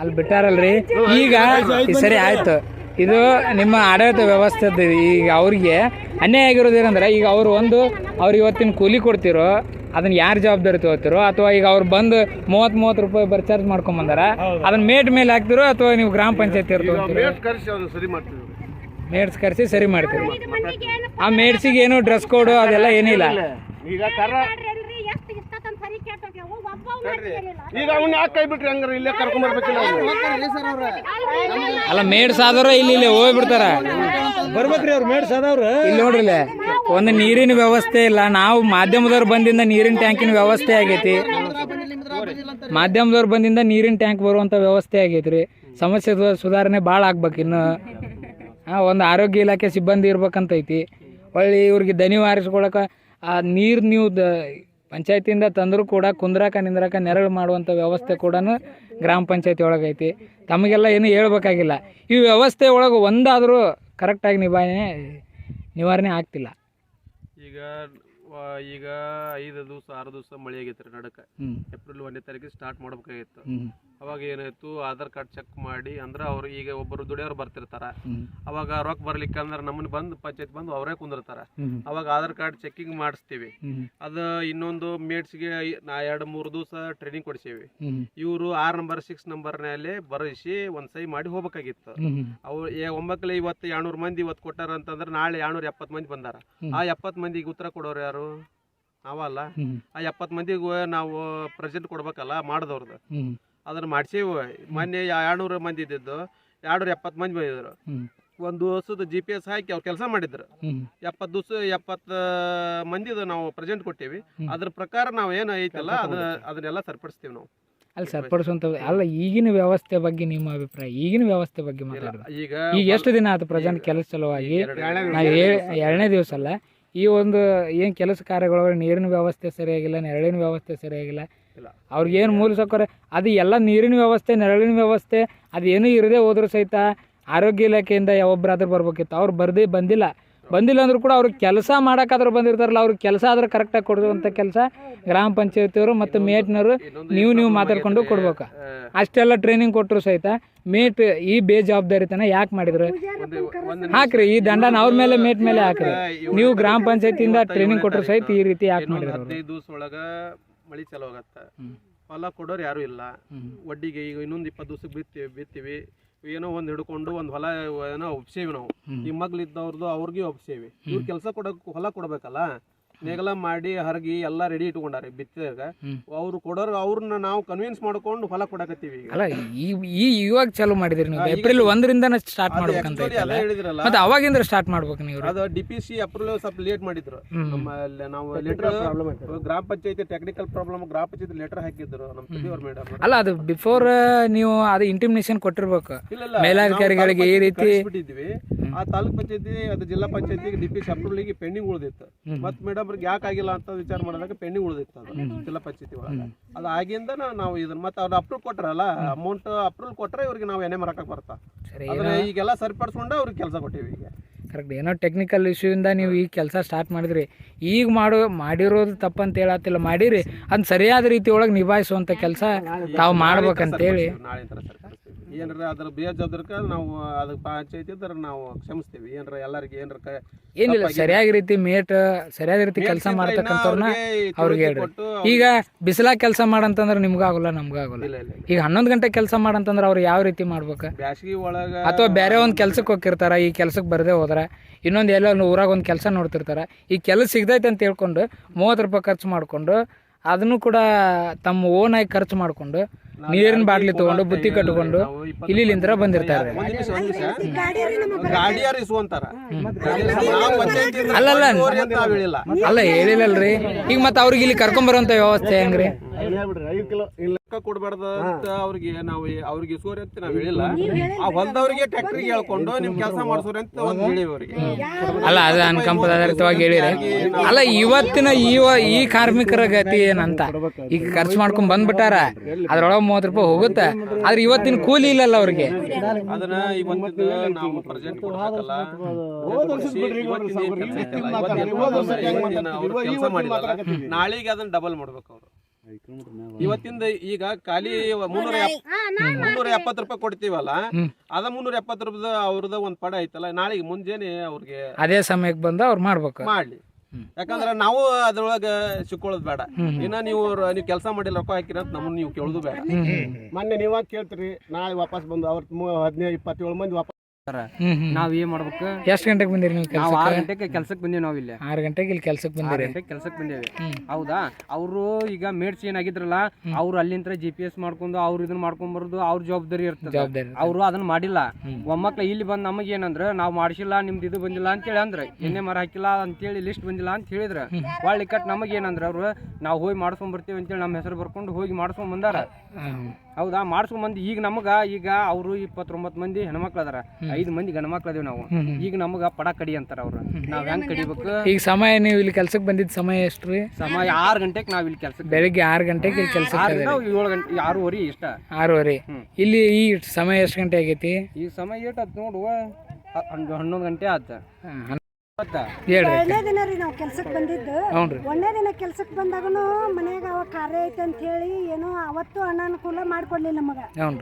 ಅಲ್ಲಿ ಬಿಟ್ಟಾರಲ್ರಿ. ಈಗ ಸರಿ ಆಯ್ತು. ಇದು ನಿಮ್ಮ ಆಡಳಿತ ವ್ಯವಸ್ಥೆ ಈಗ ಅವ್ರಿಗೆ ಅನ್ಯಾಯ ಆಗಿರೋದೇನಂದ್ರೆ ಈಗ ಅವರು ಒಂದು ಅವ್ರು ಇವತ್ತಿನ ಕೂಲಿ ಕೊಡ್ತಿರೋ ಅದನ್ನ ಯಾರು ಜವಾಬ್ದಾರಿ ತಗೋತಿರೋ ಅಥವಾ ಈಗ ಅವ್ರು ಬಂದು ಮೂವತ್ತು ಮೂವತ್ತು ರೂಪಾಯಿ ಬರ್ ಚಾರ್ಜ್ ಮಾಡ್ಕೊಂಡ್ ಬಂದಾರ ಅದನ್ನ ಮೇಟ್ ಮೇಲೆ ಹಾಕ್ತಿರೋ ಅಥವಾ ನೀವು ಗ್ರಾಮ ಪಂಚಾಯತಿ ಮೇಡ್ಸ್ ಕರೆಸಿ ಸರಿ ಮಾಡ್ತೀರಿ ಆ ಮೇಡ್ಸಿಗೆ ಏನು ಡ್ರೆಸ್ ಕೋಡು ಅದೆಲ್ಲ ಏನಿಲ್ಲ. ಈಗ ಕರ ಎಷ್ಟು ಇಷ್ಟಂತ ಸರಿ ಕೇಳ್ತೋಗ್ಯಾವು ಒಬ್ಬ ಮಾಡ್ತಿರ್ಲಿಲ್ಲ ಈಗ ಅವ್ನ ಯಾಕೆ ಕೈ ಬಿಟ್ರಿ ಹಂಗಾರ ಇಲ್ಲೇ ಕರ್ಕೊಂಡ್ ಬರ್ಬೇಕಿಲ್ಲ ಅಲ್ಲ ಮೇಡ್ಸ್ ಆದವ್ರ ಇಲ್ಲಿ ಇಲ್ಲಿ ಹೋಗ್ಬಿಡ್ತಾರ. ಬರ್ಬೇಕ್ರಿ ಅವ್ರು ಮೇಡ್ಸ್ ಆದವ್ರು ಇಲ್ಲಿ ನೋಡ್ರಿ ಇಲ್ಲೇ. ಒಂದು ನೀರಿನ ವ್ಯವಸ್ಥೆ ಇಲ್ಲ. ನಾವು ಮಾಧ್ಯಮದವ್ರು ಬಂದಿಂದ ನೀರಿನ ಟ್ಯಾಂಕಿನ ವ್ಯವಸ್ಥೆ ಆಗೈತಿ. ಮಾಧ್ಯಮದವ್ರು ಬಂದಿಂದ ನೀರಿನ ಟ್ಯಾಂಕ್ ಬರುವಂತ ವ್ಯವಸ್ಥೆ ಆಗೈತ್ರಿ. ಸಮಸ್ಯೆ ಸುಧಾರಣೆ ಭಾಳ ಆಗ್ಬೇಕು ಇನ್ನು. ಆ, ಒಂದು ಆರೋಗ್ಯ ಇಲಾಖೆ ಸಿಬ್ಬಂದಿ ಇರ್ಬೇಕಂತೈತಿ. ಹೊಳ್ಳಿ ಇವ್ರಿಗೆ ದನಿ ಆರಿಸ್ಕೊಳಕ ಆ ನೀರು ನೀವು ದ ಪಂಚಾಯತಿಯಿಂದ ತಂದರೂ ಕೂಡ ಕುಂದ್ರಾಕ ನಿಂದ್ರಾಕ ನೆರಳು ಮಾಡುವಂಥ ವ್ಯವಸ್ಥೆ ಕೂಡ ಗ್ರಾಮ ಪಂಚಾಯತಿ ಒಳಗೈತಿ. ತಮಗೆಲ್ಲ ಏನು ಹೇಳ್ಬೇಕಾಗಿಲ್ಲ. ಈ ವ್ಯವಸ್ಥೆ ಒಳಗೆ ಒಂದಾದರೂ ಕರೆಕ್ಟಾಗಿ ನಿಭಾಯಣೆ ನಿವಾರಣೆ ಆಗ್ತಿಲ್ಲ. ಈಗ ಈಗ ಐದು ದಿವಸ ಆರು ದಿವಸ ಮಳೆ ಆಗೈತ್ರಿ ನಡಕ. ಏಪ್ರಿಲ್ ಒಂದನೇ ತಾರೀಕಿಗೆ ಸ್ಟಾರ್ಟ್ ಮಾಡ್ಬೇಕಾಗಿತ್ತು. ಅವಾಗ ಏನಾಯ್ತು ಆಧಾರ್ ಕಾರ್ಡ್ ಚೆಕ್ ಮಾಡಿ ಅಂದ್ರೆ ಅವ್ರು ಈಗ ಒಬ್ಬರು ದುಡಿಯೋರು ಬರ್ತಿರ್ತಾರ. ಅವಾಗ ರೊಕ್ಕ ಬರ್ಲಿಕ್ಕೆ ಅಂದ್ರೆ ನಮ್ಮನ್ನ ಬಂದು ಪಂಚಾಯತ್ ಬಂದು ಅವರೇ ಕುಂದಿರ್ತಾರ. ಅವಾಗ ಆಧಾರ್ ಕಾರ್ಡ್ ಚೆಕಿಂಗ್ ಮಾಡಿಸ್ತೀವಿ. ಅದು ಇನ್ನೊಂದು ಮೇಟ್ಸ್ಗೆ ನಾ ಎರಡು ಮೂರು ದಿವಸ ಟ್ರೈನಿಂಗ್ ಕೊಡ್ಸೇವಿ. ಇವರು ಆರು ನಂಬರ್ ಸಿಕ್ಸ್ ನಂಬರ್ನಲ್ಲಿ ಬರೆಸಿ ಒಂದು ಸೈ ಮಾಡಿ ಹೋಗ್ಬೇಕಾಗಿತ್ತು. ಅವ್ರು ಒಂಬತ್ತಲೆ ಇವತ್ತು ಎರಡ್ನೂರು ಮಂದಿ ಇವತ್ತು ಕೊಟ್ಟಾರ ಅಂತಂದ್ರೆ ನಾಳೆ ಎರಡ್ನೂರ ಎಪ್ಪತ್ತು ಮಂದಿ ಬಂದಾರ. ಆ ಎಪ್ಪತ್ತು ಮಂದಿಗೆ ಉತ್ತರ ಕೊಡೋರು ಯಾರು? ನಾವಲ್ಲ. ಆ ಎಪ್ಪತ್ ಮಂದಿಗೂ ನಾವು ಪ್ರೆಸೆಂಟ್ ಕೊಡ್ಬೇಕಲ್ಲ ಮಾಡಿದವ್ರದ್ದು ಅದನ್ನ ಮಾಡ್ಸೇವು. ಮೊನ್ನೆ ಎರಡ್ನೂರು ಮಂದಿ ಇದ್ದಿದ್ದು. ಎರಡ್ನೂರ ಎಪ್ಪತ್ ಮಂದಿ ಬಂದಿದ್ರು. ಒಂದು ವರ್ಷದ ಜಿ ಪಿ ಎಸ್ ಹಾಕಿ ಅವ್ರು ಕೆಲಸ ಮಾಡಿದ್ರು. ಎಪ್ಪತ್ ಎಪ್ಪತ್ತು ದಿವಸ ಎಪ್ಪತ್ತು ಮಂದಿದು ನಾವು ಪ್ರೆಸೆಂಟ್ ಕೊಟ್ಟೇವಿ. ಅದ್ರ ಪ್ರಕಾರ ನಾವು ಏನು ಐತಲ್ಲ ಅದ ಅದನ್ನೆಲ್ಲ ಸರಿಪಡಿಸ್ತೀವಿ ನಾವು. ಅಲ್ಲಿ ಸರಿಪಡಿಸುವಂತ ಅಲ್ಲ ಈಗಿನ ವ್ಯವಸ್ಥೆ ಬಗ್ಗೆ ನಿಮ್ಮ ಅಭಿಪ್ರಾಯ? ಈಗಿನ ವ್ಯವಸ್ಥೆ ಬಗ್ಗೆ ಮಾತಾಡೋದು ಈಗ ಈಗ ಎಷ್ಟು ದಿನ ಆಯ್ತು ಪ್ರೆಸೆಂಟ್ ಕೆಲಸ ಸಲುವಾಗಿ ಎರಡನೇ ದಿವಸ ಅಲ್ಲ. ಈ ಒಂದು ಏನು ಕೆಲಸ ಕಾರ್ಯಗಳು ನೀರಿನ ವ್ಯವಸ್ಥೆ ಸರಿಯಾಗಿಲ್ಲ ನೆರಳಿನ ವ್ಯವಸ್ಥೆ ಸರಿಯಾಗಿಲ್ಲ. ಅವ್ರಿಗೆ ಏನು ಮೂಲ ಸೌಕರ್ಯ? ಅದು ಎಲ್ಲ ನೀರಿನ ವ್ಯವಸ್ಥೆ ನೆರಳಿನ ವ್ಯವಸ್ಥೆ ಅದು ಏನೂ ಇರದೇ ಹೋದ್ರೂ ಸಹಿತ ಆರೋಗ್ಯ ಇಲಾಖೆಯಿಂದ ಯಾವೊಬ್ಬರಾದ್ರೂ ಬರ್ಬೇಕಿತ್ತು. ಅವ್ರು ಬರ್ದೇ ಬಂದಿಲ್ಲ. ಬಂದಿಲ್ಲ ಅಂದ್ರೂ ಕೂಡ ಅವ್ರಿಗೆ ಕೆಲಸ ಮಾಡೋಕ್ಕಾದ್ರೂ ಬಂದಿರ್ತಾರಲ್ಲ ಅವ್ರಿಗೆ ಕೆಲಸ ಆದರೂ ಕರೆಕ್ಟಾಗಿ ಕೊಡುವಂಥ ಕೆಲಸ ಗ್ರಾಮ ಪಂಚಾಯತಿಯವರು ಮತ್ತು ಮೇಟ್ನವರು ನೀವು ನೀವು ಮಾತಾಡ್ಕೊಂಡು ಕೊಡ್ಬೇಕು. ಅಷ್ಟೆಲ್ಲ ಟ್ರೈನಿಂಗ್ ಕೊಟ್ಟರು ಸಹಿತ ಮೇಟ್ ಈ ಬೇಜವಾಬ್ದಾರಿತನ ಯಾಕೆ ಮಾಡಿದ್ರು? ಹಾಕ್ರಿ ಈ ದಂಡನ ಅವ್ರ ಮೇಲೆ ಮೇಟ್ ಮೇಲೆ ಹಾಕ್ರಿ. ನೀವು ಗ್ರಾಮ ಪಂಚಾಯತಿಯಿಂದ ಟ್ರೈನಿಂಗ್ ಕೊಟ್ಟರು ಸಹಿತ ಈ ರೀತಿ ಯಾಕೆ ಮಾಡಿದ್ರು ಅವ್ರು? ದಿವಸ ಒಳಗ ಮಳಿ ಚಲೋ ಆಗತ್ತ. ಹೊಲ ಕೊಡೋರು ಯಾರು ಇಲ್ಲ. ಒಡ್ಡಿಗೆ ಈಗ ಇನ್ನೊಂದು ಇಪ್ಪತ್ತು ದಿವಸಕ್ಕೆ ಬಿತ್ತೀವಿ ಬಿತ್ತೀವಿ. ಏನೋ ಒಂದ್ ಹಿಡ್ಕೊಂಡು ಒಂದು ಹೊಲ ಏನೋ ಒಪ್ಸೇವಿ ನಾವು. ಈ ಮಗ್ಲಿದ್ದವ್ರದ್ದು ಅವ್ರಿಗೆ ಒಪ್ಸೇವಿ. ಇವ್ರು ಕೆಲಸ ಕೊಡಕ್ ಹೊಲ ಕೊಡ್ಬೇಕಲ್ಲ? ನೆಗಲ ಮಾಡಿ ಹರಗಿ ಎಲ್ಲ ರೆಡಿ ಇಟ್ಕೊಂಡಾರೆ ಬಿತ್ತಿದಾಗ. ಅವ್ರು ಕೊಡೋರು ಅವ್ರನ್ನ ನಾವು ಕನ್ವಿನ್ಸ್ ಮಾಡ್ಕೊಂಡು ಹೊಲ ಕೊಡಕತ್ತೀವಿ ಈಗ. ಅಲ್ಲ ಈ ಈ ಇವಾಗ ಚಾಲೂ ಮಾಡಿದ್ರಿ ನೀವು. ಏಪ್ರಿಲ್ ಒಂದರಿಂದ ಸ್ಟಾರ್ಟ್ ಮಾಡ್ಬೇಕಂತ ಅಂತ ಐತಲ್ಲ? ಹೇಳಿದ್ರಲ್ಲ. ಮತ್ತೆ ಅವಾಗಿಂದ ಸ್ಟಾರ್ಟ್ ಮಾಡ್ಬೇಕು ನೀವು? ಅದು ಡಿ ಪಿ ಸಿ ಅಪ್ರೂವಲ್ ಸ್ವಲ್ಪ ಲೇಟ್ ಮಾಡಿದ್ರು. ನಮ್ಮ ನಾವು ಲೆಟರ್ ಗ್ರಾಮ ಪಂಚಾಯತಿ ಟೆಕ್ನಿಕಲ್ ಪ್ರಾಬ್ಲಮ್ ಗ್ರಾಮ ಪಂಚಾಯತಿ ಲೆಟರ್ ಹಾಕಿದ್ರು ನಮ್ಮ ಮೇಡಮ್ ಅಲ್ಲ ಅದು ಬಿಫೋರ್ ನೀವು ಅದು ಇಂಟಿಮಿನೇಷನ್ ಕೊಟ್ಟಿರ್ಬೇಕು. ಮೇಲಾಧಿಕಾರಿಗಳಿಗೆ ಈ ರೀತಿ ಬಿಟ್ಟಿದ್ವಿ ಆ ತಾಲೂಕ್ ಪಂಚಾಯತಿ ಅದು ಜಿಲ್ಲಾ panchayat D P C approval pending ಉಳಿದಿತ್ತು. ಮತ್ತೆ ಮೇಡಮ್ ಅವ್ರಿಗೆ ಯಾಕೆ ಆಗಿಲ್ಲ ಅಂತ ವಿಚಾರ ಮಾಡಿದಾಗ ಪೆಂಡಿಂಗ್ ಉಳಿದಿತ್ತು ಅದು. ಜಿಲ್ಲಾ ಪಂಚಾಯತಿ ಒಳಗೆ. ಅದು ಆಗಿಂದ ನಾವು ಇದನ್ನ ಮತ್ತೆ ಅವ್ರು ಅಪ್ರೂವ್ ಕೊಟ್ಟರಲ್ಲ ಅಮೌಂಟ್ ಅಪ್ರೂವ್ ಕೊಟ್ಟರೆ ಇವ್ರಿಗೆ ನಾವು ಎನೆ ಮರಕಕ್ಕೆ ಬರ್ತಾ. ಅದನ್ನ ಈಗೆಲ್ಲ ಸರಿಪಡಿಸ್ಕೊಂಡು ಅವ್ರಿಗೆ ಕೆಲಸ ಕೊಟ್ಟಿವಿ ಈಗ. ಕರೆಕ್ಟ್ ಏನೋ ಟೆಕ್ನಿಕಲ್ ಇಶ್ಯೂಯಿಂದ ನೀವು ಈ ಕೆಲಸ ಸ್ಟಾರ್ಟ್ ಮಾಡಿದ್ರಿ. ಈಗ ಮಾಡೋ ಮಾಡಿರೋದು ತಪ್ಪಂತ ಹೇಳತ್ತಿಲ್ಲ. ಮಾಡಿರಿ. ಅದನ್ನ ಸರಿಯಾದ ರೀತಿ ಒಳಗೆ ನಿಭಾಯಿಸುವಂಥ ಕೆಲಸ ತಾವು ಮಾಡ್ಬೇಕಂತೇಳಿ. ಏನಾರ ಅದ್ರ ಬೇಜವಾಬ್ದಾರಿಕ ನಾವು ಅದಕ್ಕೆ ಪಂಚಾಯತಿ ಇದ್ರೆ ನಾವು ಕ್ಷಮಿಸ್ತೀವಿ. ಏನಾರ ಎಲ್ಲರಿಗೆ ಏನಾರ ಕ- ಏನಿಲ್ಲ ಸರಿಯಾಗಿ ರೀತಿ ಮೇಟ್ ಸರಿಯಾದ ರೀತಿ ಕೆಲಸ ಮಾಡ್ತಕ್ಕಂಥವ್ರನ್ನ ಅವ್ರಿಗೆ ಅವ್ರಿಗೆ ಹೇಳ್ರಿ. ಕೊಟ್ಟು ಈಗ ಬಿಸಿಲಾಗ ಕೆಲಸ ಮಾಡಂತಂದ್ರೆ ನಿಮ್ಗೂ ಆಗೋಲ್ಲ ನಮ್ಗೂ ಆಗೋಲ್ಲ. ಇಲ್ಲ ಇಲ್ಲ ಇಲ್ಲ. ಈಗ ಹನ್ನೊಂದು ಗಂಟೆ ಕೆಲಸ ಮಾಡಂತಂದ್ರೆ ಅವ್ರು ಯಾವ ರೀತಿ ಮಾಡ್ಬೇಕು? ಬ್ಯಾಸ್ಗಿ ಒಳಗ ಅಥವಾ ಬೇರೆ ಒಂದು ಕೆಲ್ಸಕ್ಕೆ ಹೋಗಿರ್ತಾರ ಈ ಕೆಲ್ಸಕ್ಕೆ ಬರದೇ ಹೋದ್ರೆ ಇನ್ನೊಂದು ಎಲ್ಲೋ ಒಂದು ಊರಾಗ ಒಂದು ಕೆಲಸ ನೋಡ್ತಿರ್ತಾರ ಈ ಕೆಲಸ ಸಿಗ್ದೈತೆ ಅಂತ ಹೇಳ್ಕೊಂಡು ಮೂವತ್ತು ರೂಪಾಯಿ ಖರ್ಚು ಮಾಡಿಕೊಂಡು ಅದನ್ನು ಕೂಡ ತಮ್ಮ ಓನಾಗಿ ಖರ್ಚು ಮಾಡಿಕೊಂಡು ನೀರಿನ ಬಾಟ್ಲಿ ತಗೊಂಡು ಬುತ್ತಿ ಕಟ್ಕೊಂಡು ಇಲ್ಲಿ ಬಂದಿರ್ತಾರೆ ಅಲ್ಲಲ್ಲ. ಅಲ್ಲ ಹೇಳಿಲ್ಲಲ್ರಿ. ಈಗ ಮತ್ತೆ ಅವ್ರಿಗೆ ಇಲ್ಲಿ ಕರ್ಕೊಂಬರೋಂಥ ವ್ಯವಸ್ಥೆ ಹೆಂಗ್ರಿ? ಕೊಡ್ಬಾರ್ದ ಅಂತ ಅವ್ರಿಗೆ ನಾವು ಅವ್ರಿಗೆ ಇಸುವರಿ ಅಂತ ನಾವ್ ಹೇಳಿಲ್ಲ. ಆ ಹೊಲ್ದವ್ರಿಗೆ ಟ್ರ್ಯಾಕ್ಟರ್ಗೆ ಹೇಳ್ಕೊಂಡು ನಿಮ್ ಕೆಲಸ ಮಾಡಿಸೋರಿ ಅಂತ ಒಂದ್ ಹೇಳಿವಿ ಅವ್ರಿಗೆ. ಅಲ್ಲ ಅದು ಅನ್ಕಂಪದಾರಿತವಾಗಿ ಹೇಳಿರಿ. ಅಲ್ಲ ಇವತ್ತಿನ ಈ ಈ ಕಾರ್ಮಿಕರ ಗತಿ ಏನಂತ? ಈಗ ಖರ್ಚು ಮಾಡ್ಕೊಂಡ್ ಬಂದ್ಬಿಟ್ಟಾರ. ಅದ್ರೊಳಗೆ ಮೂವತ್ತು ರೂಪಾಯಿ ಹೋಗುತ್ತೆ. ಆದ್ರೆ ಇವತ್ತಿನ ಕೂಲಿ ಇಲ್ಲಲ್ಲ ಅವ್ರಿಗೆ. ಅದನ್ನ ಇವತ್ತಿನ ನಾವು ಪ್ರೆಸೆಂಟ್ ಕೊಡ್ಬೇಕಲ್ಲ. ಇವತ್ತಿನ ಏನ್ ಕೆಲ್ಸ ನಾಳೆಗೆ ಅದನ್ನ ಡಬಲ್ ಮಾಡ್ಬೇಕು ಅವ್ರು. ಇವತ್ತಿಂದ ಈಗ ಖಾಲಿ ಮುನ್ನೂರ ಮುನ್ನೂರ ಎಪ್ಪತ್ತು ರೂಪಾಯಿ ಕೊಡ್ತೀವಲ್ಲ? ಅದ ಮುನ್ನೂರ ಎಪ್ಪತ್ತು ರೂಪಾಯಿ ಅವ್ರದ ಒಂದ್ ಪಡ ಐತಲ್ಲ ನಾಳೆಗೆ ಮುಂಜಾನೆ ಅವ್ರಿಗೆ ಅದೇ ಸಮಯಕ್ಕೆ ಬಂದು ಅವ್ರು ಮಾಡ್ಬೇಕು. ಮಾಡ್ಲಿ. ಯಾಕಂದ್ರ ನಾವು ಅದ್ರೊಳಗ ಸಿಕ್ಕೊಳ್ಳೋದು ಬೇಡ. ಇನ್ನ ನೀವು ನೀವು ಕೆಲಸ ಮಾಡಿ ರೊಕ್ಕ ಹಾಕಿರ ಅಂತ ನಮ್ಮನ್ನ ನೀವು ಕೇಳೋದು ಬೇಡ. ಮೊನ್ನೆ ನೀವಾಗ ಕೇಳ್ತೀರಿ ನಾಳೆ ವಾಪಸ್ ಬಂದು ಅವ್ರ ಹದಿನೈದು ಇಪ್ಪತ್ತೇಳು ಮಂದಿ ವಾಪಸ್ ನಾವ್ ಏನ್ ಮಾಡ್ಬೇಕು? ಎಷ್ಟು ಗಂಟೆಗೆ ಬಂದಿರಿ ನೀವು ನಾವು ಆರು ಗಂಟೆಗೆ ಕೆಲ್ಸಕ್ಕೆ ಬಂದೀವಿ ನಾವ್ ಇಲ್ಲಿ. ಆರು ಗಂಟೆಗೆ ಇಲ್ಲಿ ಕೆಲ್ಸಕ್ಕೆ ಆರು ಬಂದಿರಿ? ಗಂಟೆಗೆ ಕೆಲ್ಸಕ್ಕೆ ಬಂದೇವಿ. ಹೌದಾ? ಅವರು ಈಗ ಮೇಡ್ಸ್ ಏನಾಗಿದ್ರಲ್ಲ ಅವ್ರು ಅಲ್ಲಿಂದ ಜಿ ಪಿ ಎಸ್ ಮಾಡ್ಕೊಂಡು ಅವ್ರು ಇದನ್ನ ಮಾಡ್ಕೊಂಡ್ ಬರೋದು ಅವ್ರ ಜವಾಬ್ದಾರಿ ಇರ್ತದೆ. ಜವಾಬ್ದಾರಿ ಅವರು ಅದನ್ನ ಮಾಡಿಲ್ಲ. ಒಮ್ಮಕ್ಳ ಇಲ್ಲಿ ಬಂದ್ ನಮಗೆ ಏನಂದ್ರ ನಾವ್ ಮಾಡಿಸಿಲ್ಲ ನಿಮ್ದು ಇದು ಬಂದಿಲ್ಲ ಅಂತೇಳಿ ಅಂದ್ರೆ. ಎಣ್ಣೆ ಮರ ಹಾಕಿಲ್ಲ ಅಂತೇಳಿ ಲಿಸ್ಟ್ ಬಂದಿಲ್ಲ ಅಂತ ಹೇಳಿದ್ರ. ಒಳ್ಳೆ ಕಟ್ ನಮಗ್ ಏನಂದ್ರ ಅವ್ರು ನಾವು ಹೋಗಿ ಮಾಡ್ಸ್ಕೊಂಡ್ ಬರ್ತೀವಿ ಅಂತೇಳಿ ನಮ್ಮ ಹೆಸರು ಬರ್ಕೊಂಡು ಹೋಗಿ ಮಾಡ್ಸ್ಕೊಂಡ್ ಬಂದಾರ. ಹೌದಾ? ಮಾಡ್ಸ್ಕೊಂಡ್ ಬಂದು ಈಗ ನಮಗ ಈಗ ಅವರು ಇಪ್ಪತ್ತೊಂಬತ್ತು ಮಂದಿ ಹೆಣ್ಮಕ್ಳು ಅದಾರ ಐದು ಮಂದಿ ಗಣಮಕ್ಳು ಅದೇವ್ ನಾವು ಈಗ ನಮಗ ಪಡ ಕಡಿ ಅಂತಾರ ಅವ್ರು. ನಾವ್ ಹೆಂಗ್ ಕಡಿಬೇಕು? ಈಗ ಸಮಯ ನೀವು ಇಲ್ಲಿ ಕೆಲ್ಸಕ್ ಬಂದಿದ್ದ ಸಮಯ ಎಷ್ಟು ರೀ? ಸಮಯ ಆರು ಗಂಟೆಗೆ ನಾವ್ ಇಲ್ಲಿ ಕೆಲ್ಸ ಬೆಳಿಗ್ಗೆ ಆರು ಗಂಟೆಗೆ ಇಲ್ಲಿ ಕೆಲ್ಸ ಏಳು ಗಂಟೆ ಆರೂವರೆ ಇಷ್ಟ. ಆರೂವರೆ. ಇಲ್ಲಿ ಈ ಸಮಯ ಎಷ್ಟು ಗಂಟೆ ಆಗೈತಿ? ಈ ಸಮಯ ಏಟ್ ಆತ್ ನೋಡುವ ಹನ್ನೊಂದು ಗಂಟೆ ಆತ. ಎರಡನೇ ದಿನ ರೀ ನಾವು ಕೆಲ್ಸಕ್ಕೆ ಬಂದಿದ್ದು. ಒಂದೇ ಒಂದನೇ ದಿನ ಕೆಲ್ಸಕ್ಕೆ ಬಂದಾಗನು ಮನೆಯಾಗ ಅವ ಕಾರ್ಯ ಐತೆ ಅಂತ ಹೇಳಿ ಏನೋ ಅವತ್ತು ಅನಾನುಕೂಲ ಮಾಡ್ಕೊಡ್ಲಿಲ್ಲ ನಮಗ.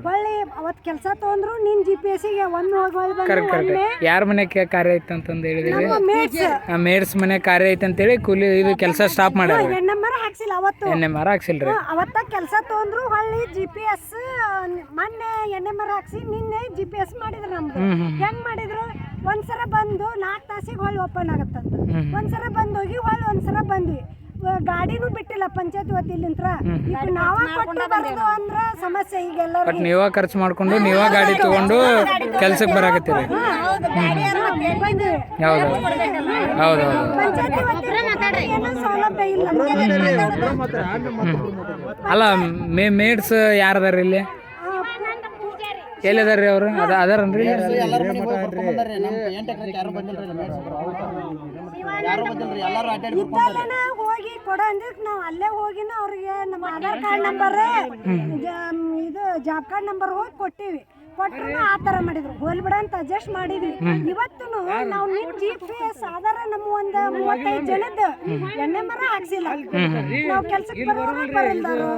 ಹೊಳ್ಳಿ ಅವತ್ ಕೆಲಸ ತಗೊಂಡ್ರು ನಿನ್ ಜಿ ಪಿ ಎಸ್ಗೆ ಒಮ್ಮೆ ಹೋಗಿ ಹೊಳ್ಳಿ ಯಾರ ಮನೆ ಕಾರ್ಯ ಐತೆ ಅಂತಂದು ಹೇಳಿದ್ರಿ? ಮೇಡ್ಸ್ ಮನೆ ಕಾರ್ಯ ಐತೆ ಅಂತೇಳಿ ಕೂಲಿ ಇದು ಕೆಲಸ ಸ್ಟಾಪ್ ಮಾಡ್ಯಾರ. ಮರ ಹಾಕ್ಸಿಲ್ಲ ಅವತ್ತು. ಎಣ್ಣೆ ಮರ ಹಾಕ್ಸಿಲ್ರಿ. ಅವತ್ತ ಕೆಲಸ ತಗೊಂಡ್ರು ಹೊಳ್ಳಿ ಜಿ ಪಿ ಎಸ್ ಮೊನ್ನೆ ಎಣ್ಣೆ ಮರ ಹಾಕ್ಸಿ ನಿನ್ನೆ ಜಿ ಪಿ ಎಸ್ ಮಾಡಿದ್ರು ನಮ್ದು. ಹೆಂಗ್ ಮಾಡಿದ್ರು? ಒಂದ್ಸಲ ಬಂದು ನಾಲ್ಕು ತಾಸಿಗೆ ಹೊಳ್ಳಿ ಓಪನ್ ಆಗತ್ತಂತ ಒಂದ್ಸಲ ಬಂದ್ ಹೋಗಿ ಹೊಳ್ಳಿ ಒಂದ್ಸಲ ಬಂದ್ವಿ ಗಾಡಿನೂ ಬಿಟ್ಟಿಲ್ಲ ಪಂಚಾಯತ್ ವತಿಲಿಂತ್ರ ಈಗ ನಾವ ಕೊಟ್ಟು ಬರೋದು ಅಂದ್ರ ಸಮಸ್ಯೆ ಈಗ ಬಟ್ ಎಲ್ಲರಿಗೂ ನೀವ ಖರ್ಚು ಮಾಡ್ಕೊಂಡು ನೀವ ಗಾಡಿ ತಗೊಂಡು ಕೆಲ್ಸಕ್ಕೆ ಬರಾಕತ್ತೀರಿ ಬಂದ್ವಿ ಹೌದು ಹೌದು ಹೌದು ಪಂಚಾಯತಿ ವತಿಯಿಂದ ಏನೋ ಸೌಲಭ್ಯ ಇಲ್ಲ ಅಲ್ಲ ಮೇ ಮೇಡ್ಸ್ ಯಾರದಾರ ಇಲ್ಲಿ ಎಲ್ಲಿದಾರ್ರಿ ಅವರು? ಅದ ಅದಾರನ್ರಿ? ಇದ್ದಲ್ಲೇನ ಹೋಗಿ ಕೊಡೋ ಅಂದ್ರೆ ನಾವು ಅಲ್ಲೇ ಹೋಗಿನ ಅವ್ರಿಗೆ ನಮ್ಮ ಆಧಾರ್ ಕಾರ್ಡ್ ನಂಬರ್ ಇದು ಜಾಬ್ ಕಾರ್ಡ್ ನಂಬರ್ ಹೋಗಿ ಕೊಟ್ಟಿವಿ. ಕೊಟ್ರು ಆ ಥರ ಮಾಡಿದ್ರು. ಹೋಲ್ ಬಿಡ ಅಂತ ಅಡ್ಜಸ್ಟ್ ಮಾಡಿದ್ವಿ. ಇವತ್ತು ನಾವು ನಿಮ್ ಜಿ ಪಿ ಎಸ್ ಆಧಾರ ನಮ್ಮ ಒಂದು ಮೂವತ್ತೈದು ಜನದ ಎಣ್ಣೆ ಮರ ಹಾಕ್ಸಿಲ್ಲ ನಾವು ಕೆಲ್ಸಕ್ಕೆ ಬರೋರು ಬರಲ್ದಾರು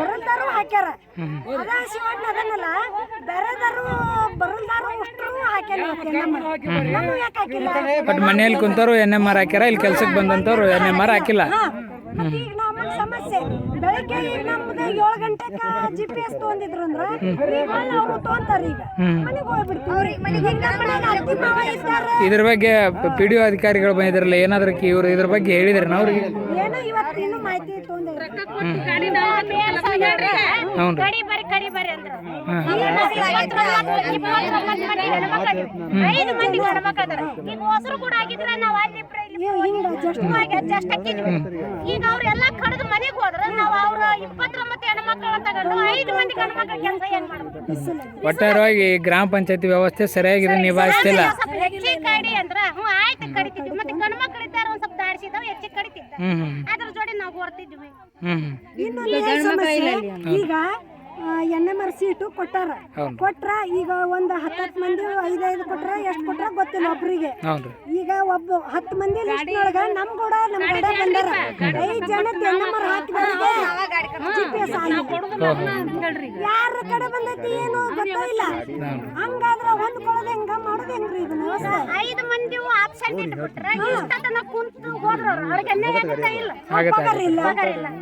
ಬರಲ್ದಾರು ಹಾಕ್ಯಾರ. ಅದ ಶಿವಣ್ಣ ಅದನ್ನಲ್ಲ ಬೇರೆದಾರು ಬರಲ್ದಾರು ಅಷ್ಟು ಹಾಕ್ಯಾರ ಬಟ್ ಮನೇಲಿ ಕುಂತವ್ರು ಎಣ್ಣೆ ಮರ ಹಾಕ್ಯಾರ ಇಲ್ಲಿ ಕೆಲ್ಸಕ್ಕೆ ಬಂದಂತವ್ರು ಎಣ್ಣೆ ಮರ ಹಾಕಿಲ್ಲ. ಮತ್ತೆ ಈಗ ನಮಗೆ ಸಮಸ್ಯೆ? ಬೆಳಗ್ಗೆ ಈಗ ನಮ್ಗೆ ಏಳು ಗಂಟೆಕ ಜಿ ಪಿ ಎಸ್ ತೊಗೊಂಡಿದ್ರು ಅಂದ್ರ ಈಗ ಅವ್ರು ತಗೊಂತಾರ ಈಗ. ಮನೆಗೆ ಹೋಗ್ಬಿಡ್ತೀವಿ. ಇದ್ರ ಬಗ್ಗೆ ಪಿ ಡಿ ಒ ಅಧಿಕಾರಿಗಳು ಬಂದಿದ್ರಲ್ಲ ಏನಾದ್ರೂ ಕಿ- ಇವ್ರು ಇದ್ರ ಬಗ್ಗೆ ಹೇಳಿದ್ರೆ ಅವ್ರಿಗೆ? ಏನೋ ಇವತ್ತು ಇನ್ನೂ ಮಾಹಿತಿ ತಗೊಂಡಿಲ್ಲ. ಹ್ಞೂ ರೀ ಕಡಿ ಬರ್ರಿ ಕಡಿ ಬರ್ರಿ ಅಂದ್ರು. ಐದು ಮಂದಿ ಗಂಡ್ಮಕ್ಳು ಅದಾರ ಈಗ ಹೊಸರು ಕೂಡ ಆಗಿದ್ರ ನಾವ್ ಅಲ್ಲಿ ಇಬ್ರು ಇಲ್ಲಿ ಹಿಂಗ ಜಸ್ಟ್ ಹೋಗಿ ಈಗ ಅವ್ರೆಲ್ಲ ಕಡ್ದು ಮನೆಗ್ ಹೋದ್ರ ನಾವು ಅವ್ರ ಇಪ್ಪತ್ತೊಂಬತ್ತು ಹೆಣ್ಮಕ್ಳು ತಗೊಂಡು ಐದು ಮಂದಿ ಗಂಡ್ಮಕ್ಳ ಕೆಲಸ ಏನ್ ಮಾಡ್ಬೇಕು? ಒಟ್ಟಾರೆಯಾಗಿ ಗ್ರಾಮ ಪಂಚಾಯತಿ ವ್ಯವಸ್ಥೆ ಸರಿಯಾಗಿ ನಿಭಾಯಿಸ್ತಿಲ್ಲ. ಹೆಚ್ಚಿಗೆ ಕಡಿ ಅಂದ್ರ ಹ್ಞೂ ಆಯ್ತು ಕಡಿತಿದ್ವಿ. ಮತ್ತೆ ಗಂಡ್ಮಕ್ಳು ಇದ್ದಾರ ಒಂದ್ ಸ್ವಲ್ಪ ದಾಡ್ಸಿದವ್ ಹೆಚ್ಚಿಗೆ ಕಡಿತಿದ್ದ ಹ್ಮ್ ಹ್ಮ್. ಅದ್ರ ಜೋಡಿ ನಾವು ಹೊರ್ತಿದ್ವಿ. ಈಗ ಆ, ಎಣ್ಣೆ ಮರ ಸೀಟು ಕೊಟ್ಟಾರ ಕೊಟ್ರ ಈಗ ಒಂದು ಹತ್ತತ್ತು ಮಂದಿ ಐದೈದು ಕೊಟ್ರ ಎಷ್ಟು ಕೊಟ್ರ ಗೊತ್ತಿಲ್ಲ ಒಬ್ರಿಗೆ ಈಗ ಒಬ್ಬ ಹತ್ತು ಮಂದಿ ಲಿಸ್ಟ್ ಒಳಗ ನಮ್ ಕೂಡ ನಮ್ ಕಡೆ ಬಂದಾರ ಐದ್ ಜನ ಎಣ್ಣೆ ಮರ ಆಗಿಲ್ಲ. ಯಾರ ಕಡೆ ಬಂದೈತಿ ಏನು ಗೊತ್ತಿಲ್ಲ ಹಂಗಾದ್ರ ಹೊಂದ್ಕೊಳ್ಳೋದು ಹೆಂಗ ಮಾಡೋದು ಹೆಂಗ್ರಿ ಇದನ್ನ ಐದು ಮಂದಿ ಆಬ್ಸೆಂಟ್ ಇಟ್ಬಿಟ್ರ ಇಷ್ಟತನ ಕುಂತು ಅವ್ರಿಗೆ ಅನ್ಯಾಯ ಇಲ್ಲ.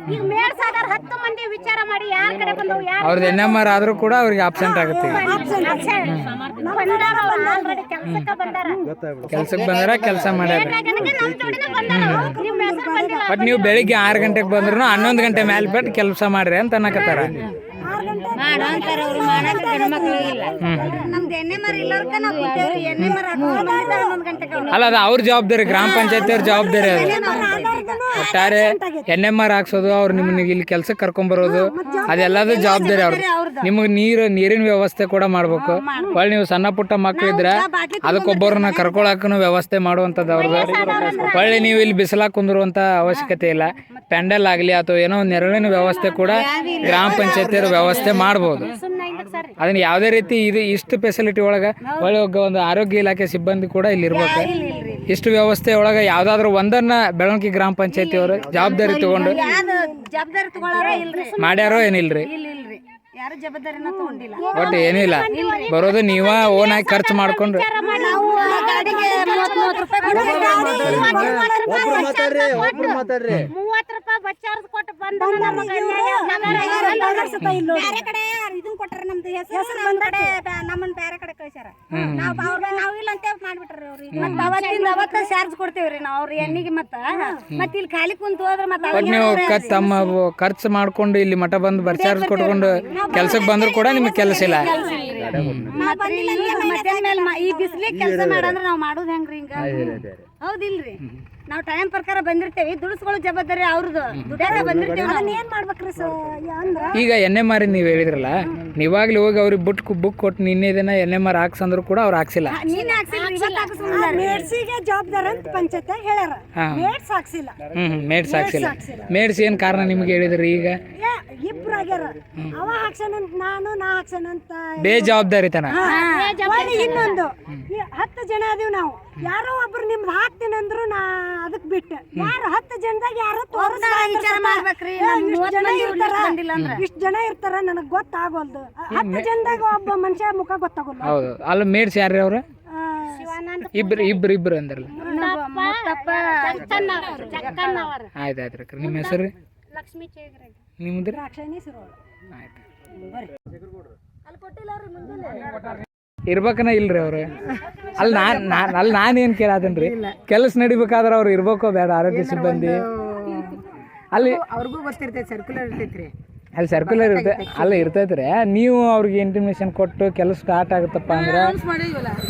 ಈಗ ಮೇಲ್ಸಾದವ್ರ ಹತ್ತು ಮಂದಿ ವಿಚಾರ ಮಾಡಿ ಯಾರ ಕಡೆ ಬಂದವು ಯಾರು ಅವ್ರದ್ದು ಎನ್ ಎಂ ಆರ್ ಆದ್ರೂ ಕೂಡ ಅವ್ರಿಗೆ ಆಬ್ಸೆಂಟ್ ಆಗುತ್ತೆ. ಬಂದಾರ ಆಲ್ರೆಡಿ ಕೆಲ್ಸಕ್ಕ ಬಂದಾರ. ಕೆಲ್ಸಕ್ಕೆ ಬಂದಾರ ಕೆಲಸ ಮಾಡ್ಯಾರ. ಬಟ್ ನೀವು ಬೆಳಿಗ್ಗೆ ಆರು ಗಂಟೆಗೆ ಬಂದ್ರು ಹನ್ನೊಂದು ಗಂಟೆ ಮೇಲೆ ಬಿಟ್ಟು ಕೆಲಸ ಮಾಡ್ರಿ ಅಂತ ಅನ್ನಕತ್ತಾರ. ಮಾಡು ಅಂತಾರ ಅವ್ರು ಮಾಡಾಕ ಗಂಡ್ಮಕ್ಳು ಇಲ್ಲ. ನಮ್ದು ಎಣ್ಣೆ ಮರ ಇಲ್ಲರ್ಕ ನಾವು ಕೂತೇವ್ರಿ ಎಣ್ಣೆ ಮರ ಹನ್ನೊಂದು ಗಂಟೆಗೆ ಅಲ್ಲ ಅದ ಅವ್ರ ಜವಾಬ್ದಾರಿ ಗ್ರಾಮ ಪಂಚಾಯತಿ ಅವ್ರ ಜವಾಬ್ದಾರಿ ಅದು. ಒಟ್ಟಾರೆ ಎನ್ ಎಂ ಆರ್ ಹಾಕ್ಸೋದು ಅವ್ರು ನಿಮ್ಮನ್ನ ಇಲ್ಲಿ ಕೆಲ್ಸಕ್ಕೆ ಕರ್ಕೊಂಬರೋದು ಅದೆಲ್ಲದು ಜವಾಬ್ದಾರಿ ಅವ್ರು ನಿಮಗೆ ನೀರು ನೀರಿನ ವ್ಯವಸ್ಥೆ ಕೂಡ ಮಾಡ್ಬೇಕು. ಒಳ್ಳೆ ನೀವು ಸಣ್ಣ ಪುಟ್ಟ ಮಕ್ಕಳಿದ್ರೆ ಅದಕ್ಕೊಬ್ಬರನ್ನ ಕರ್ಕೊಳಕ್ಕೂ ವ್ಯವಸ್ಥೆ ಮಾಡುವಂಥದ್ದು ಅವ್ರದ್ದು ಒಳ್ಳೆ ನೀವು ಇಲ್ಲಿ ಬಿಸಿಲಾಗ ಕುಂದಿರುವಂಥ ಅವಶ್ಯಕತೆ ಇಲ್ಲ. ಪೆಂಡಲ್ ಆಗಲಿ ಅಥವಾ ಏನೋ ಒಂದು ನೆರಳಿನ ವ್ಯವಸ್ಥೆ ಕೂಡ ಗ್ರಾಮ ಪಂಚಾಯತಿಯವ್ರ ವ್ಯವಸ್ಥೆ ಮಾಡ್ಬೋದು. ಅದನ್ನ ಯಾವುದೇ ರೀತಿ ಇದು ಇಷ್ಟು ಫೆಸಿಲಿಟಿ ಒಳಗೆ ಒಳ್ಳೆ ಒಂದು ಆರೋಗ್ಯ ಇಲಾಖೆ ಸಿಬ್ಬಂದಿ ಕೂಡ ಇಲ್ಲಿ ಇರ್ಬೇಕು. ಇಷ್ಟು ವ್ಯವಸ್ಥೆ ಒಳಗೆ ಯಾವ್ದಾದ್ರು ಒಂದನ್ನ ಬೆಳವಣಿಗೆ ಗ್ರಾಮ ಪಂಚಾಯತಿ ಅವರು ಜವಾಬ್ದಾರಿ ತಗೊಂಡು ಮಾಡ್ಯಾರೋ ಏನಿಲ್ರಿ? ಯಾರು ಜವಾಬ್ದಾರಿನ ತಗೊಂಡಿಲ್ಲ ಒಟ್ಟು ಏನಿಲ್ಲ ಬರೋದು ನೀವ ಓನ್ ಆಗಿ ಖರ್ಚು ಮಾಡ್ಕೊಂಡು ನಾವು ಗಾಡಿಗೆ ಮೂವತ್ತ್ ರೂಪಾಯಿ ಚಾರ್ಜ್ ಕೊಟ್ಟು ಬಂದ ನಮಗೆ ಬೇರೆ ಕಡೆ ಇದನ್ನ ಕೊಟ್ಟರೆ ನಮ್ದು ಹೆಸರು ಕಡೆ ಬ್ಯಾ- ನಮ್ಮನ್ನ ಬೇರೆ ಕಡೆ ಕಳ್ಸ್ಯಾರ ನಾವ್ ಅವ್ರ ನಾವ್ ಇಲ್ಲ ಅಂತ ಮಾಡ್ಬಿಟ್ರಿ ಅವ್ರಿಗೆ ಮತ್ತ ಅವತ್ತಿಂದ ಅವತ್ತ ಚಾರ್ಜ್ ಕೊಡ್ತೇವ್ರಿ ನಾವ್ ಅವ್ರ ಎಣ್ಣಿಗೆ ಮತ್ತ. ಮತ್ತ ಇಲ್ಲಿ ಖಾಲಿ ಕುಂತ ಹೋದ್ರ ಮತ್ತ ನೀವು ಕ ತಮ್ಮ ಖರ್ಚು ಮಾಡ್ಕೊಂಡು ಇಲ್ಲಿ ಮಠ ಬಂದು ಬರ್ಚಾರ್ಜ್ ಕೊಟ್ಕೊಂಡು ಕೆಲ್ಸಕ್ಕೆ ಬಂದ್ರು ಕೂಡ ನಿಮಗೆ ಕೆಲಸ ಇಲ್ಲ. ಮಧ್ಯಾಹ್ನ ಮೇಲೆ ಮ- ಈ ಬಿಸಿಲಿಗೆ ಕೆಲಸ ಮಾಡಂದ್ರೆ ನಾವು ಮಾಡೋದು ಹೆಂಗ್ರಿ ಹಿಂಗ ಹೌದಿಲ್ರಿ. ನಾವ್ ಟೈಮ್ ಪ್ರಕಾರ ಬಂದಿರ್ತೇವಿ ದುಡಿಸ್ಕೊಳ್ಳೋ ಜವಾಬ್ದಾರಿ ಅವ್ರದ್ದು. ದುಡ್ಯಾಗ ಬಂದಿರ್ತೇವಿ ಏನ್ ಮಾಡ್ಬೇಕ್ರಿ ಅಂದ್ರ? ಈಗ ಎನ್ ಎಂ ಆರ್ ನೀವು ಹೇಳಿದ್ರಲ್ಲ ನೀವಾಗ್ಲಿ ಹೋಗಿ ಅವ್ರಿಗೆ ಬುಟ್ ಬುಕ್ ಕೊಟ್ಟು ನಿನ್ನೆ ದಿನ ಎನ್ ಎಂ ಆರ್ ಹಾಕ್ಸಂದ್ರು ಕೂಡ ಅವ್ರು ಹಾಕ್ಸಿಲ್ಲ. ನೀನ್ ಮೇಡ್ಸಿಗೆ ಜವಾಬ್ದಾರಿ ಅಂತ ಪಂಚಾಯತ್ ಹೇಳ್ಯಾರ. ಮೇಡ್ಸ್ ಹಾಕ್ಸಿಲ್ಲ. ಹ್ಮ್ ಹ್ಮ್ ಮೇಡ್ಸ್ ಹಾಕ್ಸಿಲ್ಲ. ಮೇಡ್ಸ್ ಏನ್ ಕಾರಣ ನಿಮ್ಗೆ ಹೇಳಿದ್ರಿ ಈಗ? ಏ, ಇಬ್ರು ಆಗ್ಯಾರ. ಅವ ಹಾಕ್ಸನಂತ ನಾನು ನಾ ಹಾಕ್ಸನಂತ ಬೇಜವಾಬ್ದಾರಿತನ? ತನ ಇನ್ನೊಂದು. ಈ ಹತ್ತು ಜನ ಅದೀವಿ ನಾವು. ಯಾರೋ ಒಬ್ರು ನಿಮ್ದು ಹಾಕ್ತೀನಿ ಅಂದ್ರು ನಾ ಬಿಟ್ಟು ಯಾರು ಹತ್ತು ಜನದಾಗ ಯಾರು ಮಾಡ್ಬೇಕ್ರಿ ಇಷ್ಟ ಜನ ಇರ್ತಾರ. ನನಗ್ ಗೊತ್ತಾಗೋಲ್ದು. ಹತ್ತು ಜನದಾಗ ಒಬ್ಬ ಮನುಷ್ಯ ಮುಖ ಗೊತ್ತಾಗೋಲ್ಲ ಹೌದು. ಅಲ್ಲಿ ಮೇಡ್ಸ್ ಯಾರ್ರಿ ಅವ್ರು? ಇಬ್ರು ಇಬ್ರು ಇಬ್ರು ಅಂದ್ರಲ್ಲ. ಆಯ್ತು ಆಯ್ತು ರೀ ನಿಮ್ಮ ಹೆಸರು? ರೀ ಲಕ್ಷ್ಮೀ ಚೇಗ್ರಾಗಿ. ನಿಮ್ದು? ದ್ರಾಕ್ಷಣಿ ಸುರು ಆಯ್ತು. ಇರ್ಬೇಕನ ಇಲ್ರಿ ಅವ್ರು. ಅಲ್ಲಿ ನಾನ್ ಅಲ್ಲಿ ನಾನು ಏನು ರೀ ಕೆಲಸ ನಡಿಬೇಕಾದ್ರೆ ಅವ್ರು ಇರ್ಬೇಕೋ ಬೇಡ ಆರೋಗ್ಯ ಸಿಬ್ಬಂದಿ. ಅಲ್ಲಿ ಅವ್ರಿಗೂ ಗೊತ್ತಿರ್ತೈತೆ ಸರ್ಕ್ಯುಲರ್ ಇರ್ತೈತ್ರಿ. ಅಲ್ಲಿ ಸರ್ಕ್ಯುಲರ್ ಇರ್ತೈತೆ. ಅಲ್ಲ ಇರ್ತೈತ್ರಿ. ನೀವು ಅವ್ರಿಗೆ ಇಂಟಿಮೇಷನ್ ಕೊಟ್ಟು ಕೆಲಸ ಸ್ಟಾರ್ಟ್ ಆಗುತ್ತಪ್ಪ ಅಂದ್ರೆ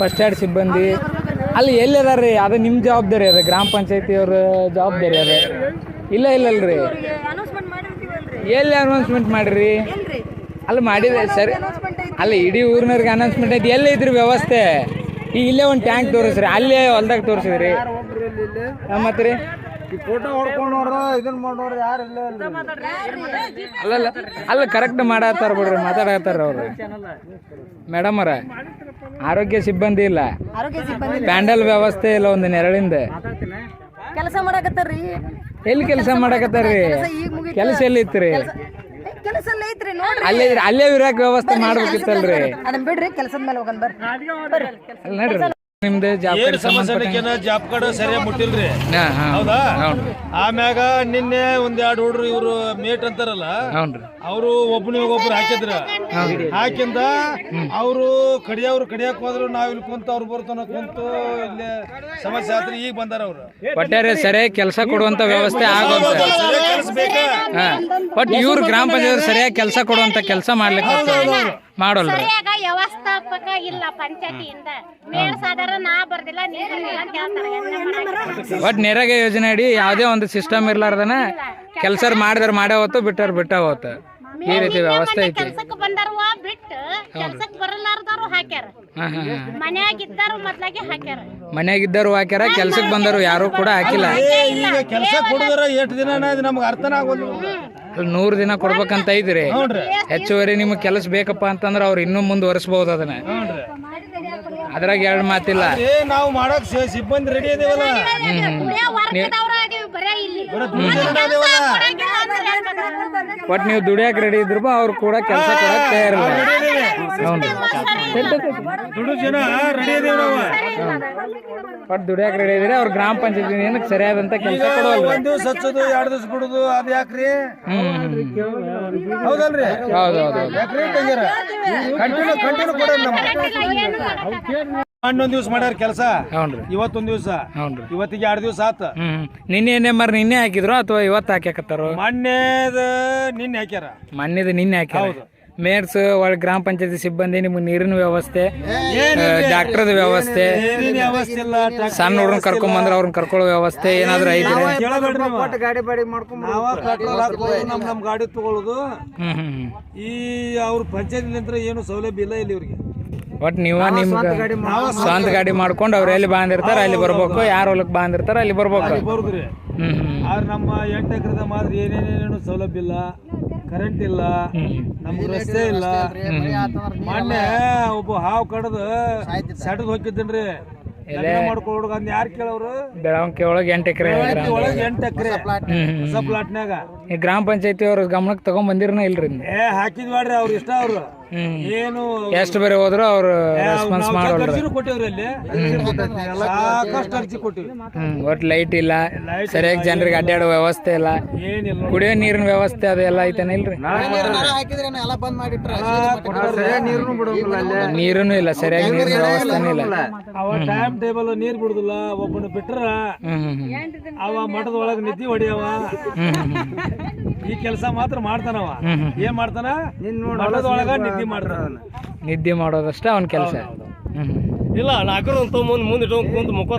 ಫಸ್ಟ್ ಏಡ್ ಸಿಬ್ಬಂದಿ. ಅಲ್ಲಿ ಎಲ್ಲಿ ಅದಾರ್ರಿ ಅದು ನಿಮ್ಮ ಜವಾಬ್ದಾರಿ ಅದ ಗ್ರಾಮ ಪಂಚಾಯತಿ ಅವ್ರ ಜವಾಬ್ದಾರಿ ಅದ. ಇಲ್ಲ ಇಲ್ಲ ಅಲ್ರಿ ಎಲ್ಲಿ ಅನೌನ್ಸ್ಮೆಂಟ್ ಮಾಡಿರಿ ಅಲ್ಲಿ ಮಾಡಿದೆ ಸರಿ. ಅಲ್ಲಿ ಇಡೀ ಊರಿನವ್ರಿಗೆ ಅನೌನ್ಸ್ಮೆಂಟ್ ಐತಿ. ಎಲ್ಲಿ ಇದ್ರ ವ್ಯವಸ್ಥೆ? ಈಗ ಇಲ್ಲೇ ಒಂದು ಟ್ಯಾಂಕ್ ತೋರಿಸ್ರಿ ಅಲ್ಲೇ ಹೊಲ್ದಾಗ ತೋರಿಸಿದ್ರಿ. ಮತ್ತೆ ರೀ. ಈ ಫೋಟೋ ಹೊಡ್ಕೊಂಡವ್ರ ಇದನ್ನ ಮಾಡೋರು ಯಾರು ಇಲ್ಲ ಅಲ್ಲಲ್ಲ ಅಲ್ಲ ಕರೆಕ್ಟ್ ಮಾಡತ್ತಾರ ಬಿಡ್ರಿ ಮಾತಾಡತ್ತಾರ ಅವ್ರು. ಮೇಡಮ್ ಅವ್ರ ಆರೋಗ್ಯ ಸಿಬ್ಬಂದಿ ಇಲ್ಲ. ಆರೋಗ್ಯ ಸಿಬ್ಬಂದಿ ಪ್ಯಾಂಡಲ್ ವ್ಯವಸ್ಥೆ ಇಲ್ಲ ಒಂದು ನೆರಳಿಂದ. ಕೆಲಸ ಮಾಡಕತ್ತಾರ್ರಿ. ಎಲ್ಲಿ ಕೆಲಸ ಮಾಡಕತ್ತಾರ್ರಿ? ಕೆಲಸ ಎಲ್ಲಿ ಇತ್ರಿ ಐತ್ರಿ ನೋಡ್ರಿ. ಅಲ್ಲೇ ಅಲ್ಲೇ ಇರಾಕ್ ವ್ಯವಸ್ಥೆ ಮಾಡ್ಬೇಕಿತ್ತಲ್ರಿ? ಅದನ್ನ ಬಿಡ್ರಿ ಕೆಲಸದ ಮೇಲೆ ಹೋಗನ್ ಬರ್ರಿ. ಅಲ್ಲಿ ನೋಡ್ರಿ ನಿಮ್ದು ಜಾಬ್ ಸಮಸ್ಯೆ ಜಾಬ್ ಕಾರ್ಡ್ ಸರಿಯಾಗಿ ಮುಟ್ಟಿಲ್ರಿ? ಹಾ ಹಾ. ಹೌದಾ? ಆಮ್ಯಾಗ ನಿನ್ನೆ ಒಂದ್ ಎರಡು ಹುಡ್ರು ಇವ್ರು ಮೇಟ್ ಅಂತಾರಲ್ಲ? ಹೌನ್ರಿ ಅವರು ಒಬ್ಬನಿಗೆ ಒಬ್ಬರು ಹಾಕಿದ್ರ. ಹಾಕಿಂದ ಅವರು ಕಡಿಯವ್ರು ಕಡಿಯಕ್ ಹೋದ್ರು ನಾವ್ ಇಲ್ಲಿ ಕುಂತ ಅವ್ರು ಬರ್ತಾನ ಕುಂತು ಇಲ್ಲಿ ಸಮಸ್ಯೆ ಆದ್ರೆ ಈಗ ಬಂದಾರ ಅವ್ರು. ಒಟ್ಟಾರೆ ಸರಿಯಾಗಿ ಕೆಲಸ ಕೊಡುವಂತ ವ್ಯವಸ್ಥೆ ಬಟ್ ಇವ್ರು ಗ್ರಾಮ ಪಂಚಾಯತ್ ಸರಿಯಾಗಿ ಕೆಲಸ ಕೊಡುವಂತ ಕೆಲಸ ಮಾಡ್ಲಿಕ್ಕೆ ಮಾಡೋಲ್ಲ ಸರಿಯಾಗ ವ್ಯವಸ್ಥಾಪಕ ಇಲ್ಲ ಪಂಚಾಯತಿಯಿಂದ. ಮೇಲ್ ಸಾಧಾರ ನಾ ಬರ್ದಿಲ್ಲ ನೀ ಬರ್ದಿಲ್ಲ ಅಂತ ಹೇಳ್ತಾರೆ. ಎಣ್ಣೆ ಮಾಡಕ್ಕೆ. ಒಟ್ ನೆರೆಗೆ ಯೋಜನೆ ಅಡಿ ಯಾವುದೇ ಒಂದು ಸಿಸ್ಟಮ್ ಇರ್ಲಾರ್ದನ ಕೆಲಸ ಮಾಡಿದ್ರೆ ಮಾಡೇ ಹೊತ್ತು ಬಿಟ್ಟಾರ ಬಿಟ್ಟ ಹೋತು ಈ ರೀತಿ ವ್ಯವಸ್ಥೆ ಐತಿ ಕೆಲ್ಸಕ್ಕೆ ಬಂದಾರವ ಬಿಟ್ಟು ಕೆಲ್ಸಕ್ಕೆ ಬರಲಾರ್ದಾರು ಹಾಕ್ಯಾರ. ಹಾ ಹಾ ಹಾ. ಮನ್ಯಾಗ ಇದ್ದಾರು ಮೊದ್ಲಾಗೆ ಹಾಕ್ಯಾರ. ಮನ್ಯಾಗಿದ್ದರು ಹಾಕ್ಯಾರ ಕೆಲ್ಸಕ್ಕೆ ಬಂದರು ಯಾರು ಕೂಡ ಹಾಕಿಲ್ಲ. ಏ, ಈಗ ಕೆಲಸ ಕೊಡಿದ್ರ ಎಷ್ಟು ದಿನ ನಮ್ಗೆ ಅರ್ಥನ ಆಗೋದು ನೂರು ದಿನ ಕೊಡ್ಬೇಕಂತ ಇದ್ರಿ. ಹೆಚ್ಚುವರಿ ನಿಮ್ಗೆ ಕೆಲಸ ಬೇಕಪ್ಪ ಅಂತಂದ್ರೆ ಅವ್ರು ಇನ್ನೂ ಮುಂದುವರಿಸಬಹುದು ಅದನ್ನ. ಅದ್ರಾಗ ಎರಡು ಮಾತಿಲ್ಲ. ಏ ನಾವು ಮಾಡಕ್ ಸಿಬ್ಬಂದಿ ರೆಡಿ ಇದೀವಲ್ಲ. ಬರೇ ವರ್ಗದವ್ರ ಅದೀವಿ ಬರೇ ಇಲ್ಲಿ ಕೊಡಂಗಿಲ್ಲ ಅಂದ್ರೆ ಏನ್ ಮಾಡ್ತಾರೆ? ಒಟ್ ನೀವು ದುಡಿಯಕ್ ರೆಡಿ ಇದ್ರು ಅವ್ರು ಕೂಡ ಕೆಲಸ ಬಟ್ ತಯಾರಿಲ್ಲ ಹೌದು ದುಡು ಜನ ರೆಡಿ ಇದ್ರೆ ಅವ್ರ ಗ್ರಾಮ ಪಂಚಾಯತಿ ಏನಕ್ಕೆ ಸರಿಯಾದಂತ ಕೆಲಸ ಕೊಡೋಲ್ಲ ಒಂದ್ ದಿವ್ಸ ಹಚ್ಚೋದು ಎರಡು ದಿವ್ಸ ಬಿಡುದು ಅದ್ ಯಾಕ್ರಿ? ಹೌದಲ್ರಿ? ಹೌದು ಹೌದು ಹೌದು. ಯಾಕ್ರಿ ತಂಗಿರ ಕಂಟಿನ್ಯೂ ಕಂಟಿನ್ಯೂ ಕೊಡೋದು ನಮ್ಮ ಹನ್ನೊಂದ್ ದಿವ್ಸ ಮಾಡ್ಯಾರ ಕೆಲಸ? ಹೌನ್ರಿ. ಇವತ್ತೊಂದ್ ದಿವ್ಸ? ಹೌನ್ರಿ. ಇವತ್ತಿಗೆ ಎರಡು ದಿವ್ಸ ಆತ? ಹ್ಮ್ ನಿನ್ನೆ ಏನೇ ಮರ್ ನಿನ್ನೆ ಹಾಕಿದ್ರು ಅಥವಾ ಇವತ್ತು ಹಾಕ್ಯಾಕತ್ತಾರ? ಮೊನ್ನೆದ ನಿನ್ನೆ ಹಾಕ್ಯಾರ. ಮೊನ್ನೆದು ನಿನ್ನೆ ಹಾಕ್ಯಾರ. ಮೇಡ್ಸ್ ಒಳ ಗ್ರಾಮ ಪಂಚಾಯತಿ ಸಿಬ್ಬಂದಿ ನಿಮ್ಗೆ ನೀರಿನ ವ್ಯವಸ್ಥೆ ಡಾಕ್ಟರ್ದ ವ್ಯವಸ್ಥೆ ನೀರಿನ ವ್ಯವಸ್ಥೆ ಇಲ್ಲ ಸಣ್ಣ ಹುಡುಗನ್ ಕರ್ಕೊಂಡ್ ಬಂದ್ರೆ ಅವ್ರನ್ನ ಕರ್ಕೊಳ್ಳೋ ವ್ಯವಸ್ಥೆ ಏನಾದ್ರು ಐತ್ರಿ? ಕೇಳಬೇಡ್ರಿ ನೀವು. ನಾವ ಪೆಟ್ರೋಲ್ ಹಾಕೋದು ನಮ್ ನಮ್ ಗಾಡಿ ತಗೊಳ್ಳೋದು ಹ್ಮ್ ಹ್ಮ್ ಹ್ಮ್. ಈ ಅವ್ರ ಪಂಚಾಯತ್ ಏನು ಸೌಲಭ್ಯ ಇಲ್ಲ ಇಲ್ಲಿ ಇವ್ರಿಗೆ. ಒಟ್ ನೀವ ನಿಮ್ಗೆ ಸ್ವಂತ ಗಾಡಿ ಮಾಡ್ಕೊಂಡು ಅವ್ರು ಎಲ್ಲಿ ಬಾಂದಿರ್ತಾರ ಅಲ್ಲಿ ಬರ್ಬೇಕು. ಯಾರ ಹೊಲಕ್ ಬಾಂದಿರ್ತಾರ ಅಲ್ಲಿ ಬರ್ಬೇಕು. ಅಲ್ಲಿ ಹ್ಮ್ ಹ್ಮ್ ಆದ್ರೆ ನಮ್ಮ ಎಂಟು ಎಕರೆದ ಮಾತ್ರ ಏನೇನೇನು ಸೌಲಭ್ಯ ಇಲ್ಲ ಕರೆಂಟ್ ಇಲ್ಲ ನಮ್ಗೆ ರಸ್ತೆ ಇಲ್ಲ. ಮೊನ್ನೆ ಒಬ್ಬ ಹಾವು ಕಡದು ಸೆಟದ್ ಹೋಗಿದ್ದೇನ್ರಿ. ಅದ್ ಯಾರು ಒಳಗೆ ಎಂಟು ಎಕರೆ ಒಳಗೆ ಎಂಟು ಎಕರೆ. ಹೊಸ ಪ್ಲಾಟ್ನಾಗ ಈ ಗ್ರಾಮ ಪಂಚಾಯತಿ ಅವ್ರ ಗಮನಕ್ಕೆ ತಗೊಂಡ್ ಬಂದಿರನ ಇಲ್ರಿ ಏ ಹಾಕಿದ್ ಮಾಡ್ರಿ ಅವ್ರ ಇಷ್ಟ ಅವ್ರು. ಏನು ಎಷ್ಟು ಬೇರೆ ಹೋದ್ರು ಅವ್ರು ರೆಸ್ಪಾನ್ಸ್ ಮಾಡೋಲ್ಲ ಮಾಡೋಲ್ರಿ. ಅರ್ಜಿನೂ ಕೊಟ್ಟಿವ್ರಿ ಅಲ್ಲಿ. ಸಾಕಷ್ಟು ಅರ್ಜಿ ಕೊಟ್ಟಿವಿ ಹ್ಮ್ ಒಟ್ ಲೈಟ್ ಇಲ್ಲ. ಸರಿಯಾಗಿ ಜನರಿಗೆ ಅಡ್ಡಾಡೋ ವ್ಯವಸ್ಥೆ ಇಲ್ಲ. ಏನಿಲ್ಲ. ಕುಡಿಯೋ ನೀರಿನ ವ್ಯವಸ್ಥೆ ಅದೆಲ್ಲ ಐತೇನ ಇಲ್ರಿ? ನೀರುನು ಇಲ್ಲ ಸರಿಯಾಗಿ ನೀರಿನ ವ್ಯವಸ್ಥೆ ಇಲ್ಲ. ಅವ ಟೈಮ್ ಟೇಬಲ್ ನೀರ್ ಬಿಡುದಿಲ್ಲ. ಒಬ್ಬನ ಬಿಟ್ರ ಹ್ಮ್ ಹ್ಮ್ ಹ್ಮ್. ಅವ ಮಠದ ಒಳಗ ನಿದ್ದೆ ಹೊಡಿಯವ. ಹ್ಮ್ ಹ್ಮ್ ಹ್ಮ್. ಈ ಕೆಲಸ ಮಾತ್ರ ಮಾಡ್ತಾನವ. ಏನ್ ಮಾಡ್ತಾನ? ಒಳಗ ನಿದ್ದೆ ಮಾಡ್ತಾನ ನಿದ್ದೆ ಮಾಡೋದಷ್ಟೇ ಅವನ ಕೆಲಸ. ಇಲ್ಲ ನಾಲ್ಕರು ಮುಂದ್ ಮುಂದೆ ಕುಂತ ಮುಖ